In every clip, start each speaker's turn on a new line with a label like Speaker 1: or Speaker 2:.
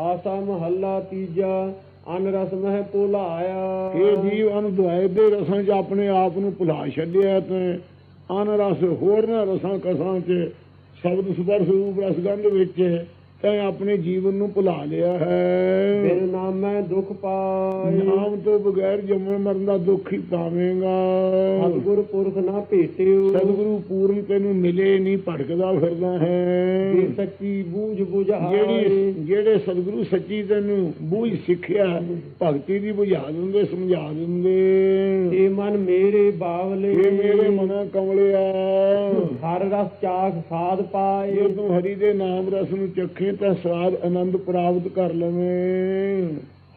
Speaker 1: ਆਸਾ ਮਹੱਲਾ ਤੀਜਾ ਅਨ ਰਸ ਮਹਿ ਭੁਲਾਇਆ।
Speaker 2: ਇਹ ਜੀਵ ਅਨੁਦਵਾਏ ਦੇ ਰਸਾਂ 'ਚ ਆਪਣੇ ਆਪ ਨੂੰ ਭੁਲਾ ਛੱਡਿਆ ਤੇ ਅਨ ਰਸ ਹੋਰ ਨਾ ਰਸਾਂ ਕਸਾਂ 'ਚ ਸ਼ਬਦ ਸਪਰਸ਼ ਰੂਪ ਰਸਗੰਧ ਵਿੱਚ ਤੈਂ ਆਪਣੇ ਜੀਵਨ ਨੂੰ ਭੁਲਾ ਲਿਆ ਹੈ।
Speaker 1: ਬਿਨ ਨਾਮੈ ਦੁਖ ਪਾਏ।
Speaker 2: ਨਾਮ ਤੋਂ ਬਗੈਰ ਜੰਮਣ ਮਰਨ ਦਾ ਦੁੱਖ ਹੀ ਪਾਵੇਂਗਾ।
Speaker 1: ਸਤਿਗੁਰ ਪੁਰਖ ਨਾ ਭੇਟਿਓ
Speaker 2: ਸਤਿਗੁਰੂ ਪੂਰਨ ਤੈਨੂੰ ਮਿਲੇ ਨਹੀਂ ਭਟਕਦਾ ਫਿਰਦਾ
Speaker 1: ਜੇ
Speaker 2: ਹੈ
Speaker 1: ਸੱਚੀ ਬੂਝ ਬੁਝਾਏ।
Speaker 2: ਜਿਹੜੀ ਜਿਹੜੇ ਸਤਿਗੁਰੂ ਸੱਚੀ ਤੈਨੂੰ ਬੂਝ ਸਿੱਖਿਆ ਭਗਤੀ ਦੀ ਬੁਝਾ ਦਿੰਦੇ ਸਮਝਾ ਦਿੰਦੇ।
Speaker 1: ਏ ਮਨ ਮੇਰੇ ਬਾਵਲੇ।
Speaker 2: ਇਹ ਮੇਰੇ ਮਨਾ ਕਮਲਿਆ।
Speaker 1: ਹਰ ਰਸ ਚਾਖ ਸਾਧ ਪਾਏ।
Speaker 2: ਜੇ ਤੂੰ ਹਰੀ ਦੇ ਨਾਮ ਰਸ ਨੂੰ ਚੱਖੇ ਤਾਂ ਸਵਾਦ ਆਨੰਦ ਪ੍ਰਾਪਤ ਕਰ ਲਵੇਂ।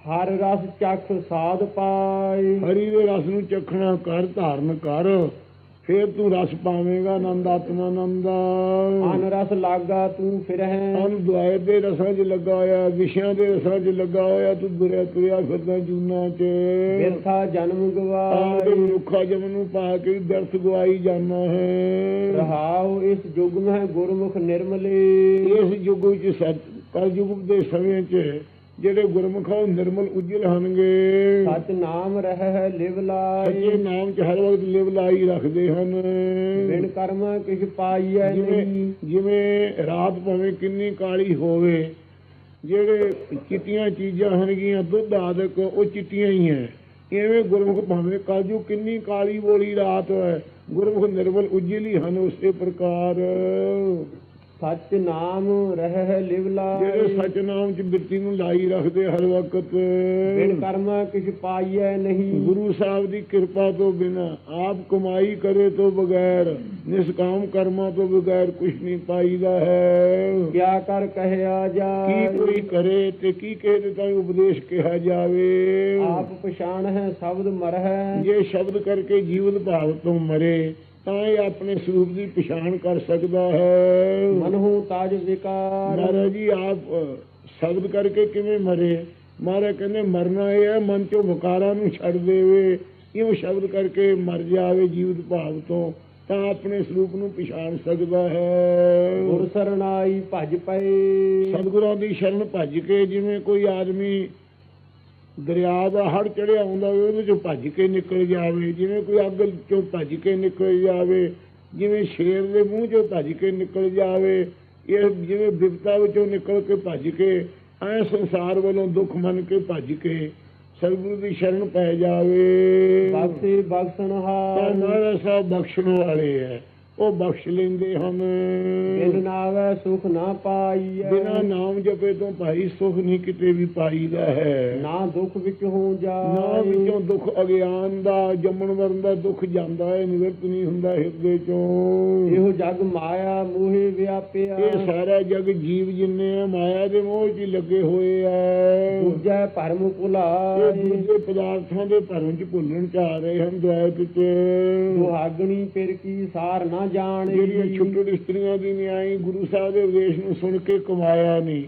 Speaker 1: ਹਰ ਰਸ ਚਖ ਸਾਧ ਪਾਏ।
Speaker 2: ਹਰੀ ਦੇ ਰਸ ਨੂੰ ਚੱਖਣਾ ਕਰ ਧਾਰਨ ਕਰ। ਫੇਰ ਤੂੰ ਰਸ ਪਾਵੇਂਗਾ ਆਨੰਦ ਆਤਮਾ ਆਨੰਦ
Speaker 1: ਅਨ ਰਸ ਲਾਗਾ ਤੂੰ ਫਿਰਹਿ।
Speaker 2: ਅਨ ਦੁਆਏ ਦੇ ਰਸਾਂ 'ਚ ਲੱਗਾ ਹੋਇਆ ਵਿਸ਼ਿਆਂ ਦੇ ਰਸਾਂ 'ਚ ਲੱਗਾ ਹੋਇਆ ਤੂੰ ਦੁਰਿਆ ਤੁਰਿਆ ਫਿਰਦਾ ਜੂਨਾ 'ਚ।
Speaker 1: ਬਿਰਥਾ ਜਨਮ ਗਵਾਏ।
Speaker 2: ਮਨੁੱਖਾ ਜਮ ਨੂੰ ਪਾ ਕੇ ਦਰਸ ਗਵਾਈ ਜਾਣਾ ਹੈ।
Speaker 1: ਰਹਾਉ ਇਸ ਯੁਗ ਮਹਿ ਗੁਰਮੁਖ ਨਿਰਮਲੇ।
Speaker 2: ਇਸ ਯੁੱਗ ਵਿੱਚ ਸੱਚ ਕਲਯੁਗ ਦੇ ਸਮੇਂ 'ਚ ਜਿਹੜੇ ਗੁਰਮੁਖ ਨਿਰਮਲ ਉਜਲ ਹਨਗੇ।
Speaker 1: ਸਚ ਨਾਮ ਰਹਿ ਲਿਵ
Speaker 2: ਸੱਚੇ
Speaker 1: ਲਾਏ
Speaker 2: ਨਾਮ 'ਚ ਹਰ ਵਕਤ ਲਿਵ ਲਾਈ ਰੱਖਦੇ ਹਨ।
Speaker 1: ਬਿਨ ਕਰਮ ਕਿਛ ਪਾਈਐ ਨਹੀਂ।
Speaker 2: ਜਿਵੇਂ ਰਾਤ ਭਾਵੇਂ ਕਿੰਨੀ ਕਾਲੀ ਹੋਵੇ ਜਿਹੜੇ ਚਿੱਟੀਆਂ ਚੀਜ਼ਾਂ ਹਨਗੀਆਂ ਦੁੱਧ ਆਦਿਕ ਉਹ ਚਿੱਟੀਆਂ ਹੀ ਹੈ ਐਵੇਂ ਗੁਰਮੁਖ ਭਾਵੇਂ ਕਾਜੂ ਕਿੰਨੀ ਕਾਲੀ ਬੋਲੀ ਰਾਤ ਹੈ ਗੁਰਮੁਖ ਨਿਰਮਲ ਉਜਲ ਹਨ ਉਸੇ ਪ੍ਰਕਾਰ।
Speaker 1: ਸਚ ਨਾਮ ਰਹਿ ਲਿਵ
Speaker 2: ਜਿਹੜੇ ਸੱਚ ਨਾਮ 'ਚ ਬਿਰਤੀ ਨੂੰ ਲਾਈ ਰੱਖਦੇ ਹਰ ਵਕਤ।
Speaker 1: ਬਿਨ ਕਰਮ ਕਿਛ ਪਾਈਐ ਨਹੀਂ।
Speaker 2: ਗੁਰੂ ਸਾਹਿਬ ਦੀ ਕਿਰਪਾ ਤੋਂ ਬਿਨਾ ਆਪ ਕਮਾਈ ਕਰੇ ਤੋਂ ਬਗੈਰ ਨਿਸਕਾਮ ਕਰਮਾਂ ਤੋਂ ਬਗੈਰ ਕੁਝ ਨਹੀਂ ਪਾਈਦਾ ਹੈ।
Speaker 1: ਕਿਆ ਕਰ ਕਹਿਆ
Speaker 2: ਕੀ
Speaker 1: ਜਾਏ
Speaker 2: ਕੋਈ ਕਰੇ ਤੇ ਕੀ ਕਹੇ ਤੇ ਤਾਂ ਉਪਦੇਸ਼ ਕਿਹਾ ਜਾਵੇ।
Speaker 1: ਆਪ ਪਛਾਣ ਹੈ ਸ਼ਬਦ ਮਰਹਿ।
Speaker 2: ਜੇ ਸ਼ਬਦ ਕਰਕੇ ਜੀਵਨ ਭਾਵ ਤੋਂ ਮਰੇ ਤਾਂ ਇਹ ਆਪਣੇ ਸਰੂਪ ਦੀ ਪਛਾਣ ਕਰ ਸਕਦਾ ਹੈ।
Speaker 1: ਮਨਹੁ ਤਾਜ ਵਿਕਾਰ।
Speaker 2: ਮਹਾਰਾਜ ਜੀ ਆਪ ਸ਼ਬਦ ਕਰਕੇ ਕਿਵੇਂ ਮਰੇ? ਮਹਾਰਾਜ ਕਹਿੰਦੇ ਮਰਨਾ ਇਹ ਹੈ ਮਨ ਚੋਂ ਵਿਕਾਰਾਂ ਨੂੰ ਛੱਡ ਦੇਵੇ। ਇਉਂ ਸ਼ਬਦ ਕਰਕੇ ਮਰ ਜਾਵੇ ਜੀਵਤ ਭਾਵ ਤੋਂ ਤਾਂ ਆਪਣੇ ਸਰੂਪ ਨੂੰ ਪਛਾਣ ਸਕਦਾ ਹੈ।
Speaker 1: ਗੁਰ ਸਰਣਾਈ ਭਜ ਪਏ।
Speaker 2: ਸਤਿਗੁਰਾਂ ਦੀ ਸ਼ਰਨ ਭੱਜ ਕੇ ਜਿਵੇਂ ਕੋਈ ਆਦਮੀ ਦਰਿਆ ਦਾ ਹੜ ਚੜਿਆ ਹੁੰਦਾ ਉਹਦੇ ਚੋਂ ਭੱਜ ਕੇ ਨਿਕਲ ਜਾਵੇ। ਜਿਵੇਂ ਕੋਈ ਅੱਗ ਚੋਂ ਭੱਜ ਕੇ ਨਿਕਲ ਜਾਵੇ ਜਿਵੇਂ ਸ਼ੇਰ ਦੇ ਮੂੰਹ ਚੋਂ ਭੱਜ ਕੇ ਨਿਕਲ ਜਾਵੇ ਇਹ ਜਿਵੇਂ ਵਿਪਤਾ ਵਿੱਚੋਂ ਨਿਕਲ ਕੇ ਭੱਜ ਕੇ ਐ ਸੰਸਾਰ ਵੱਲੋਂ ਦੁੱਖ ਮੰਨ ਕੇ ਭੱਜ ਕੇ ਸਤਿਗੁਰੂ ਦੀ ਸ਼ਰਨ ਪੈ ਜਾਵੇ।
Speaker 1: ਬਖਸ਼ਣਹਾਰ
Speaker 2: ਮਹਾਰਾਜ ਸਾਹਿਬ ਬਖਸ਼ਣ ਵਾਲੇ ਹੈ ਉਹ ਬਖਸ਼ ਲੈਂਦੇ ਹਨ।
Speaker 1: ਬਿਨ ਨਾਵੇ ਸੁਖ ਨਾ ਪਾਈਐ।
Speaker 2: ਬਿਨਾ ਨਾਮ ਜਪੇ ਤੋਂ ਭਾਈ ਸੁਖ ਨਹੀਂ ਕਿਤੇ ਵੀ ਪਾਈਦਾ ਹੈ।
Speaker 1: ਨਾ ਦੁਖ ਵਿੱਚ ਹੋ
Speaker 2: ਨਾ
Speaker 1: ਜਾਏ
Speaker 2: ਵਿੱਚੋਂ ਦੁੱਖ ਅਗਿਆਨ ਦਾ ਜੰਮਣ ਮਰਨ ਦਾ ਦੁੱਖ ਜਾਂਦਾ ਹੈ ਨਿਵਰਤ ਨਹੀਂ ਹੁੰਦਾ ਹਿਰਦੇ ਚੋਂ।
Speaker 1: ਇਹੋ ਜਗ ਮਾਇਆ ਮੋਹਿ ਵਿਆਪਿਆ।
Speaker 2: ਇਹ ਸਾਰਾ ਜਗ ਜੀਵ ਜਿੰਨੇ ਆ ਮਾਇਆ ਦੇ ਮੋਹ 'ਚ ਲੱਗੇ ਹੋਏ ਆ
Speaker 1: ਦੂਜੈ ਭਰਮ ਭੁਲਾਏ।
Speaker 2: ਦੂਜੇ ਪਦਾਰਥਾਂ ਦੇ ਭਰਮ 'ਚ ਭੁੱਲਣ 'ਚ ਆ ਰਹੇ ਹਨ ਦੁਆਇਤ 'ਚ
Speaker 1: ਸੁਹਾਗਣੀ ਫਿਰ ਕੀ ਸਾਰ ਨਾ ਜਾਣੇ
Speaker 2: ਜਿਹੜੀਆਂ ਛੁੱਟੜ ਇਸਤਰੀਆਂ ਦੀ ਨਿਆਈ ਗੁਰੂ ਸਾਹਿਬ ਦੇ ਉਪਦੇਸ਼ ਨੂੰ ਸੁਣ ਕੇ ਕਮਾਇਆ ਨਹੀਂ।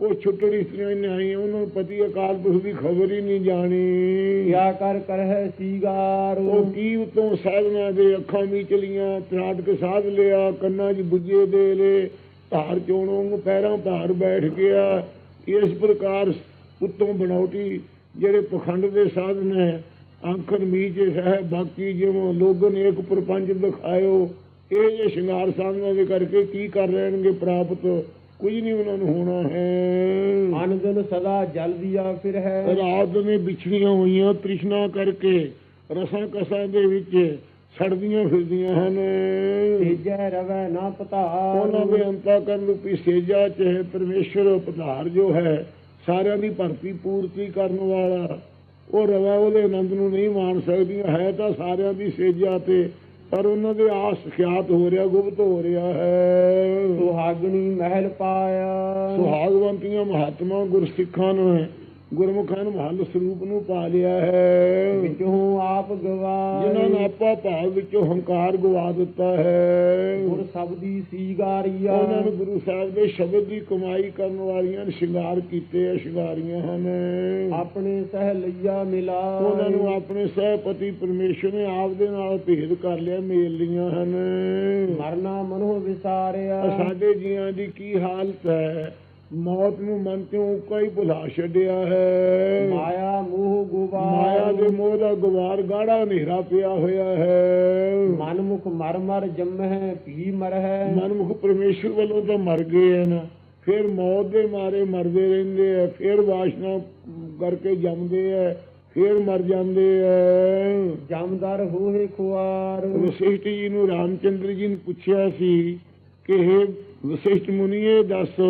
Speaker 2: ਉਹ ਛੁੱਟੜ ਇਸਤਰੀਆਂ ਨਿਆਈ ਉਹਨਾਂ ਨੂੰ ਪਤੀ ਅਕਾਲ ਪੁਰਖ ਦੀ ਖਬਰ ਹੀ ਨਹੀਂ ਜਾਣੀ।
Speaker 1: ਕਿਆ ਕਰ ਕਰਹਿ ਸੀਗਾਰ?
Speaker 2: ਉਹ ਕੀ ਉਤੋਂ ਸਾਧਨਾ ਦੇ ਅੱਖਾਂ ਮੀਚਲੀਆਂ ਤਰਾਟਕ ਸਾਧ ਲਿਆ ਕੰਨਾਂ 'ਚ ਬੁੱਝੇ ਦੇ ਲੇ ਧਾਰ ਚੋਣੋਂ ਨੂੰ ਪੈਰਾਂ ਭਾਰ ਬੈਠ ਗਿਆ। ਇਸ ਪ੍ਰਕਾਰ ਉਤੋਂ ਬਣਾਉਟੀ ਜਿਹੜੇ ਪਖੰਡ ਦੇ ਸਾਧਨ ਹੈ ਆਂਖਨ ਮੀਚੇ ਸਹਿ ਬਾਕੀ ਜਿਵੇਂ ਲੋਗਨ ਇੱਕ ਪ੍ਰਪੰਚ ਦਿਖਾਇਓ ਇਹ ਜੇ ਸ਼ਿੰਗਾਰ ਸਾਧਨਾ ਦੇ ਕਰਕੇ ਕੀ ਕਰ ਲੈਣਗੇ ਪ੍ਰਾਪਤ? ਕੁਝ ਨਹੀਂ ਉਹਨਾਂ ਨੂੰ ਹੋਣਾ ਹੈ।
Speaker 1: ਅਨ ਦਿਨ ਸਦਾ ਜਲਦੀਆ ਫਿਰ ਹੈ।
Speaker 2: ਰਾਤ ਨੇ ਵਿਛੜੀਆਂ ਹੋਈਆਂ ਤ੍ਰਿਸ਼ਨਾ ਕਰਕੇ ਰਸਾਂ ਕਸਾਂ ਦੇ ਵਿੱਚ ਸੜਦੀਆਂ ਫਿਰਦੀਆਂ ਹਨ।
Speaker 1: ਤੇਜੈ ਰਵੈ ਨਾ
Speaker 2: ਉਹਨਾਂ
Speaker 1: ਪਤਾਰ
Speaker 2: ਦੇ ਅੰਤਾ ਕਰਨ ਰੂਪੀ ਸੇਜਾ ਚ ਪਰਮੇਸ਼ਰ ਪਧਾਰ ਜੋ ਹੈ ਸਾਰਿਆਂ ਦੀ ਭਰਤੀ ਪੂਰਤੀ ਕਰਨ ਵਾਲਾ। ਉਹ ਰਵਾ ਉਹਦੇ ਆਨੰਦ ਨੂੰ ਨਹੀਂ ਮਾਣ ਸਕਦੀਆਂ ਹੈ ਤਾਂ ਸਾਰਿਆਂ ਦੀ ਸੇਜਾ ਤੇ ਪਰ ਉਹਨਾਂ ਦੇ ਆਸ ਖਿਆਤ ਹੋ ਰਿਹਾ ਗੁਪਤ ਹੋ ਰਿਹਾ ਹੈ।
Speaker 1: ਸੁਹਾਗਣੀ ਮਹਿਲ ਪਾਇਆ।
Speaker 2: ਸੁਹਾਗਵੰਤੀਆਂ ਮਹਾਤਮਾ ਗੁਰਸਿੱਖਾਂ ਨੇ ਗੁਰਮੁਖਾਂ ਨੂੰ ਮਹੱਲ ਸਰੂਪ ਨੂੰ ਪਾ ਲਿਆ ਹੈ।
Speaker 1: ਵਿੱਚੋਂ ਆਪ
Speaker 2: ਜਿਨ੍ਹਾਂ ਨੇ ਆਪਾ ਭਾਵ ਵਿੱਚੋਂ ਹੰਕਾਰ ਗਵਾ ਦਿੱਤਾ ਹੈ।
Speaker 1: ਗੁਰ ਸਬਦੀ ਸੀਗਾਰੀਆ।
Speaker 2: ਉਹਨਾਂ ਨੂੰ ਗੁਰੂ ਸਾਹਿਬ ਦੇ ਸ਼ਬਦ ਦੀ ਕਮਾਈ ਕਰਨ ਵਾਲੀਆਂ ਨੇ ਸ਼ਿੰਗਾਰ ਕੀਤੇ ਆ ਸ਼ਿੰਗਾਰੀਆਂ ਹਨ।
Speaker 1: ਆਪਣੇ ਸਹਿ ਲਈਆ ਮਿਲਾ
Speaker 2: ਉਹਨਾਂ ਨੂੰ ਆਪਣੇ ਸਹਿਪਤੀ ਪਰਮੇਸ਼ਰ ਨੇ ਆਪ ਦੇ ਨਾਲ ਭੇਦ ਕਰ ਲਿਆ ਮੇਲ ਲੀਆਂ ਹਨ।
Speaker 1: ਮਰਨਾ ਮਨੋ ਵਿਸਾਰਿਆ।
Speaker 2: ਸਾਡੇ ਜੀਆਂ ਦੀ ਕੀ ਹਾਲਤ ਹੈ? ਮੌਤ ਨੂੰ ਮਨ ਤੋਂ ਕੋਈ ਭੁਲਾ ਛੱਡਿਆ ਹੈ।
Speaker 1: ਮਾਇਆ ਮੋਹ ਗੁਬਾਰ।
Speaker 2: ਮਾਇਆ ਦੇ ਮੋਹ ਦਾ ਗੁਬਾਰ ਗਾੜਾ ਹਨੇਰਾ ਪਿਆ ਹੋਇਆ ਹੈ।
Speaker 1: ਮਨ ਮੁਖ ਮਰ ਮਰ ਜੰਮਹਿ ਭੀ ਮਰਹਿ।
Speaker 2: ਮਨਮੁਖ ਪਰਮੇਸ਼ਰ ਵੱਲੋਂ ਤਾਂ ਮਰ ਗਏ ਹਨ। ਫਿਰ ਮੌਤ ਦੇ ਮਾਰੇ ਮਰਦੇ ਰਹਿੰਦੇ ਆ ਫਿਰ ਵਾਸ਼ਨਾ ਕਰਕੇ ਜੰਮਦੇ ਆ ਫਿਰ ਮਰ ਜਾਂਦੇ ਆ।
Speaker 1: ਜਮਦਰ ਹੋਏ ਖੁਆਰ।
Speaker 2: ਵਸਿਸ਼ਠ ਜੀ ਨੂੰ ਰਾਮਚੰਦਰ ਜੀ ਨੇ ਪੁੱਛਿਆ ਸੀ ਕਿ ਇਹ ਵਸਿਸ਼ਠ ਮੁਨੀਏ ਦੱਸ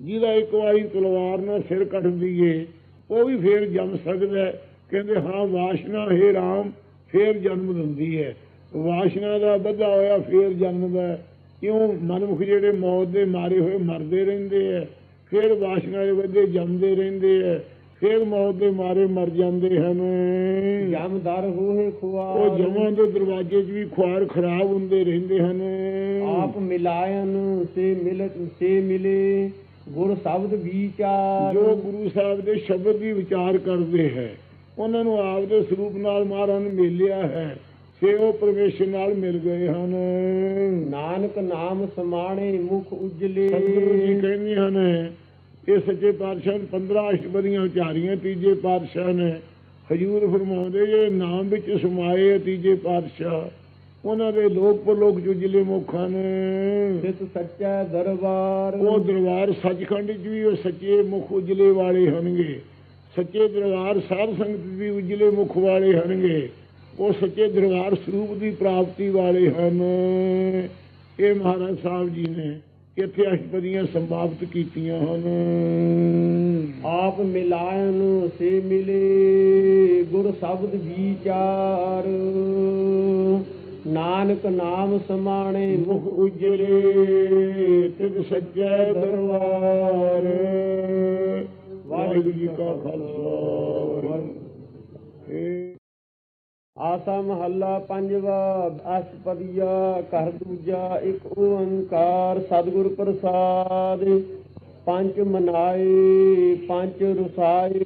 Speaker 2: ਜਿਹਦਾ ਇੱਕ ਵਾਰੀ ਤਲਵਾਰ ਨਾਲ ਸਿਰ ਕੱਟ ਦਈਏ ਉਹ ਵੀ ਫੇਰ ਜੰਮ ਸਕਦਾ ਹੈ। ਕਹਿੰਦੇ ਹਾਂ ਵਾਸ਼ਨਾ ਹੈ ਰਾਮ ਫੇਰ ਜਨਮ ਦਿੰਦੀ ਹੈ। ਵਾਸ਼ਨਾ ਦਾ ਵਧਾ ਹੋਇਆ ਫੇਰ ਜਨਮਦਾ ਹੈ। ਕਿਉਂ ਮਨਮੁਖ ਜਿਹੜੇ ਮੌਤ ਦੇ ਮਾਰੇ ਹੋਏ ਮਰਦੇ ਰਹਿੰਦੇ ਆ ਫਿਰ ਵਾਸ਼ਨਾ ਦੇ ਵਧੇ ਜੰਮਦੇ ਰਹਿੰਦੇ ਆ ਫਿਰ ਮੌਤ ਦੇ ਮਾਰੇ ਮਰ ਜਾਂਦੇ ਹਨ।
Speaker 1: ਜਮਦਰ ਹੋਏ ਖੁਆਰ।
Speaker 2: ਉਹ ਜਮਾਂ ਦੇ ਦਰਵਾਜ਼ੇ 'ਚ ਵੀ ਖੁਆਰ ਖਰਾਬ ਹੁੰਦੇ ਰਹਿੰਦੇ ਹਨ।
Speaker 1: ਆਪ ਮਿਲਾਇਨ ਸੇ ਮਿਲਤ ਸੇ ਮਿਲੇ। ਗੁਰ ਸ਼ਬਦ ਵਿਚਾਰ।
Speaker 2: ਜੋ ਗੁਰੂ ਸਾਹਿਬ ਦੇ ਸ਼ਬਦ ਦੀ ਵਿਚਾਰ ਕਰਦੇ ਹੈ ਉਹਨਾਂ ਨੂੰ ਆਪ ਦੇ ਸਰੂਪ ਨਾਲ ਮਹਾਰਾਜ ਨੇ ਮਿਲਿਆ ਹੈ ਸੇ ਉਹ ਪਰਮੇਸ਼ਰ ਨਾਲ ਮਿਲ ਗਏ ਹਨ।
Speaker 1: ਨਾਨਕ ਨਾਮ ਸਮਾਣੇ ਮੁਖ ਉਜਲੇ।
Speaker 2: ਸਤਿਗੁਰੂ ਜੀ ਕਹਿੰਦੇ ਹਨ ਇਹ ਸੱਚੇ ਪਾਤਸ਼ਾਹ ਨੇ 15 ਅਸ਼ਟਪਦੀਆਂ ਉਚਾਰੀਆਂ ਤੀਜੇ ਪਾਤਸ਼ਾਹ ਨੇ ਹਜੂਰ ਫਰਮਾਉਂਦੇ ਜੇ ਨਾਮ ਵਿੱਚ ਸਮਾਏ ਤੀਜੇ ਪਾਤਸ਼ਾਹ ਉਹਨਾਂ ਦੇ ਲੋਕ ਪਰਲੋਕ ਚੁਜਲੇ ਮੁਖਾਂ ਨੇ
Speaker 1: ਸਿਤ ਸੱਚਾ ਦਰਬਾਰ।
Speaker 2: ਉਹ ਦਰਬਾਰ ਸੱਚਖੰਡ 'ਚ ਵੀ ਉਹ ਸੱਚੇ ਮੁਖ ਉਜਲੇ ਵਾਲੇ ਹੋਣਗੇ। ਸੱਚੇ ਦਰਬਾਰ ਸਾਧ ਸੰਗਤ ਦੀ ਉਜਲੇ ਮੁਖ ਵਾਲੇ ਹੋਣਗੇ। ਉਹ ਸੱਚੇ ਦਰਬਾਰ ਸਰੂਪ ਦੀ ਪ੍ਰਾਪਤੀ ਵਾਲੇ ਹਨ। ਇਹ ਮਹਾਰਾਜ ਸਾਹਿਬ ਜੀ ਨੇ ਇੱਥੇ ਅਸ਼ਟਪਦੀਆਂ ਸੰਭਾਵਿਤ ਕੀਤੀਆਂ ਹਨ।
Speaker 1: ਆਪ ਮਿਲਾਇਨ ਸੇ ਮਿਲੇ ਗੁਰ ਸ਼ਬਦ ਵਿਚਾਰ ਨਾਨਕ ਨਾਮ ਸਮਾਣੇ
Speaker 2: ਮੁਖ ਉਜਲੇ ਤਿਗ ਸੱਚੇ ਦਰਬਾਰ। ਵਾਹਿਗੁਰੂ ਜੀ ਕਾ ਖਾਲਸਾ
Speaker 1: ਆਸਾ ਮਹੱਲਾ ਪੰਜਵਾ, ਅਸ਼ਟਪਦੀਆ, ਘਰ ਦੂਜਾ, ਇੱਕ ਓੰਕਾਰ, ਸਤਿਗੁਰ ਪ੍ਰਸਾਦ। ਪੰਜ ਮਨਾਏ, ਪੰਜ ਰੁਸਾਏ।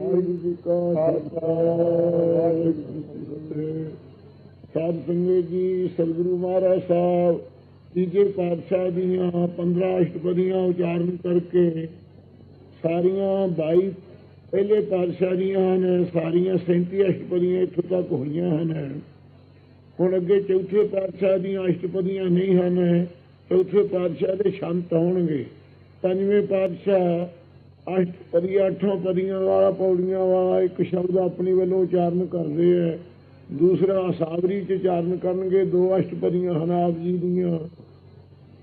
Speaker 2: ਵਾਹਿਗੁਰੂ ਜੀ ਕਾ ਖਾਲਸਾ, ਵਾਹਿਗੁਰੂ ਸਾਧ ਸੰਗਤ ਜੀ, ਸਤਿਗੁਰੂ ਮਹਾਰਾਜ ਸਾਹਿਬ, ਤੀਜੇ ਪਾਤਸ਼ਾਹ ਦੀਆਂ 15 ਅਸ਼ਟਪਦੀਆਂ ਉਚਾਰਨ ਕਰਕੇ ਸਾਰੀਆਂ 22 ਪਹਿਲੇ ਪਾਤਸ਼ਾਹ ਦੀਆਂ ਹਨ, ਸਾਰੀਆਂ 37 ਅਸ਼ਟਪਦੀਆਂ ਇੱਥੋਂ ਤੱਕ ਹੋਈਆਂ ਹਨ। ਹੁਣ ਅੱਗੇ ਚੌਥੇ ਪਾਤਸ਼ਾਹ ਦੀਆਂ ਅਸ਼ਟਪਦੀਆਂ ਨਹੀਂ ਹਨ, ਚੌਥੇ ਪਾਤਸ਼ਾਹ ਦੇ ਸ਼ਾਂਤ ਹੋਣਗੇ। ਪੰਜਵੇਂ ਪਾਤਸ਼ਾਹ ਅਸ਼ਟਪਦੀਆਂ ਅੱਠੋਂ ਪਦੀਆਂ ਵਾਲਾ ਪੌੜੀਆਂ ਵਾਲਾ ਇੱਕ ਸ਼ਬਦ ਆਪਣੀ ਵੱਲੋਂ ਉਚਾਰਨ ਕਰਦੇ ਹੈ। ਦੂਸਰਾ ਸਾਬਰੀ ਚ ਉਚਾਰਨ ਕਰਨਗੇ, ਦੋ ਅਸ਼ਟਪਦੀਆਂ ਹਨ ਆਪ ਜੀ ਦੀਆਂ।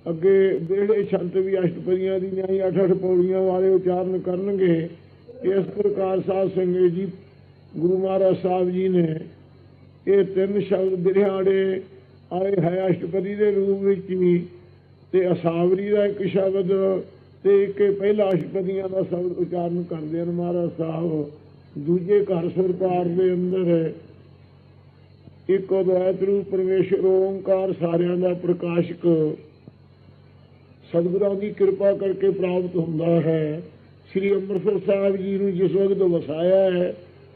Speaker 2: ਅੱਗੇ ਵਿਹੜੇ ਸ਼ੰਤ ਵੀ ਅਸ਼ਟਪਦੀਆਂ ਦੀਆਂ ਹੀ ਅੱਠ ਅੱਠ ਪੌੜੀਆਂ ਵਾਲੇ ਉਚਾਰਨ ਕਰਨਗੇ। ਇਸ ਪ੍ਰਕਾਰ ਸਾਧ ਸੰਗਤ ਜੀ, ਗੁਰੂ ਮਹਾਰਾਜ ਸਾਹਿਬ ਜੀ ਨੇ ਇਹ ਤਿੰਨ ਸ਼ਬਦ ਬਿਰਹਾੜੇ ਆਏ ਹੈ ਅਸ਼ਟਪਦੀ ਦੇ ਰੂਪ ਵਿੱਚ ਵੀ ਤੇ ਅਸਾਵਰੀ ਦਾ ਇੱਕ ਸ਼ਬਦ ਤੇ ਇੱਕ ਪਹਿਲਾ ਅਸ਼ਟਪਦੀਆਂ ਦਾ ਸ਼ਬਦ ਉਚਾਰਨ ਕਰਦੇ ਹਨ ਮਹਾਰਾਜ ਸਾਹਿਬ। ਦੂਜੇ ਘਰ ਸਰਕਾਰ ਦੇ ਅੰਦਰ ਇੱਕ ਅਦੈਤ ਰੂਪ ਪਰਮੇਸ਼ਰ ਓੰਕਾਰ ਸਾਰਿਆਂ ਦਾ ਪ੍ਰਕਾਸ਼ਕ। ਸਤਿਗੁਰਾਂ ਦੀ ਕਿਰਪਾ ਕਰਕੇ ਪ੍ਰਾਪਤ ਹੁੰਦਾ ਹੈ। ਸ੍ਰੀ ਅੰਮ੍ਰਿਤਸਰ ਸਾਹਿਬ ਜੀ ਨੂੰ ਜਿਸ ਵਕਤ ਵਸਾਇਆ ਹੈ,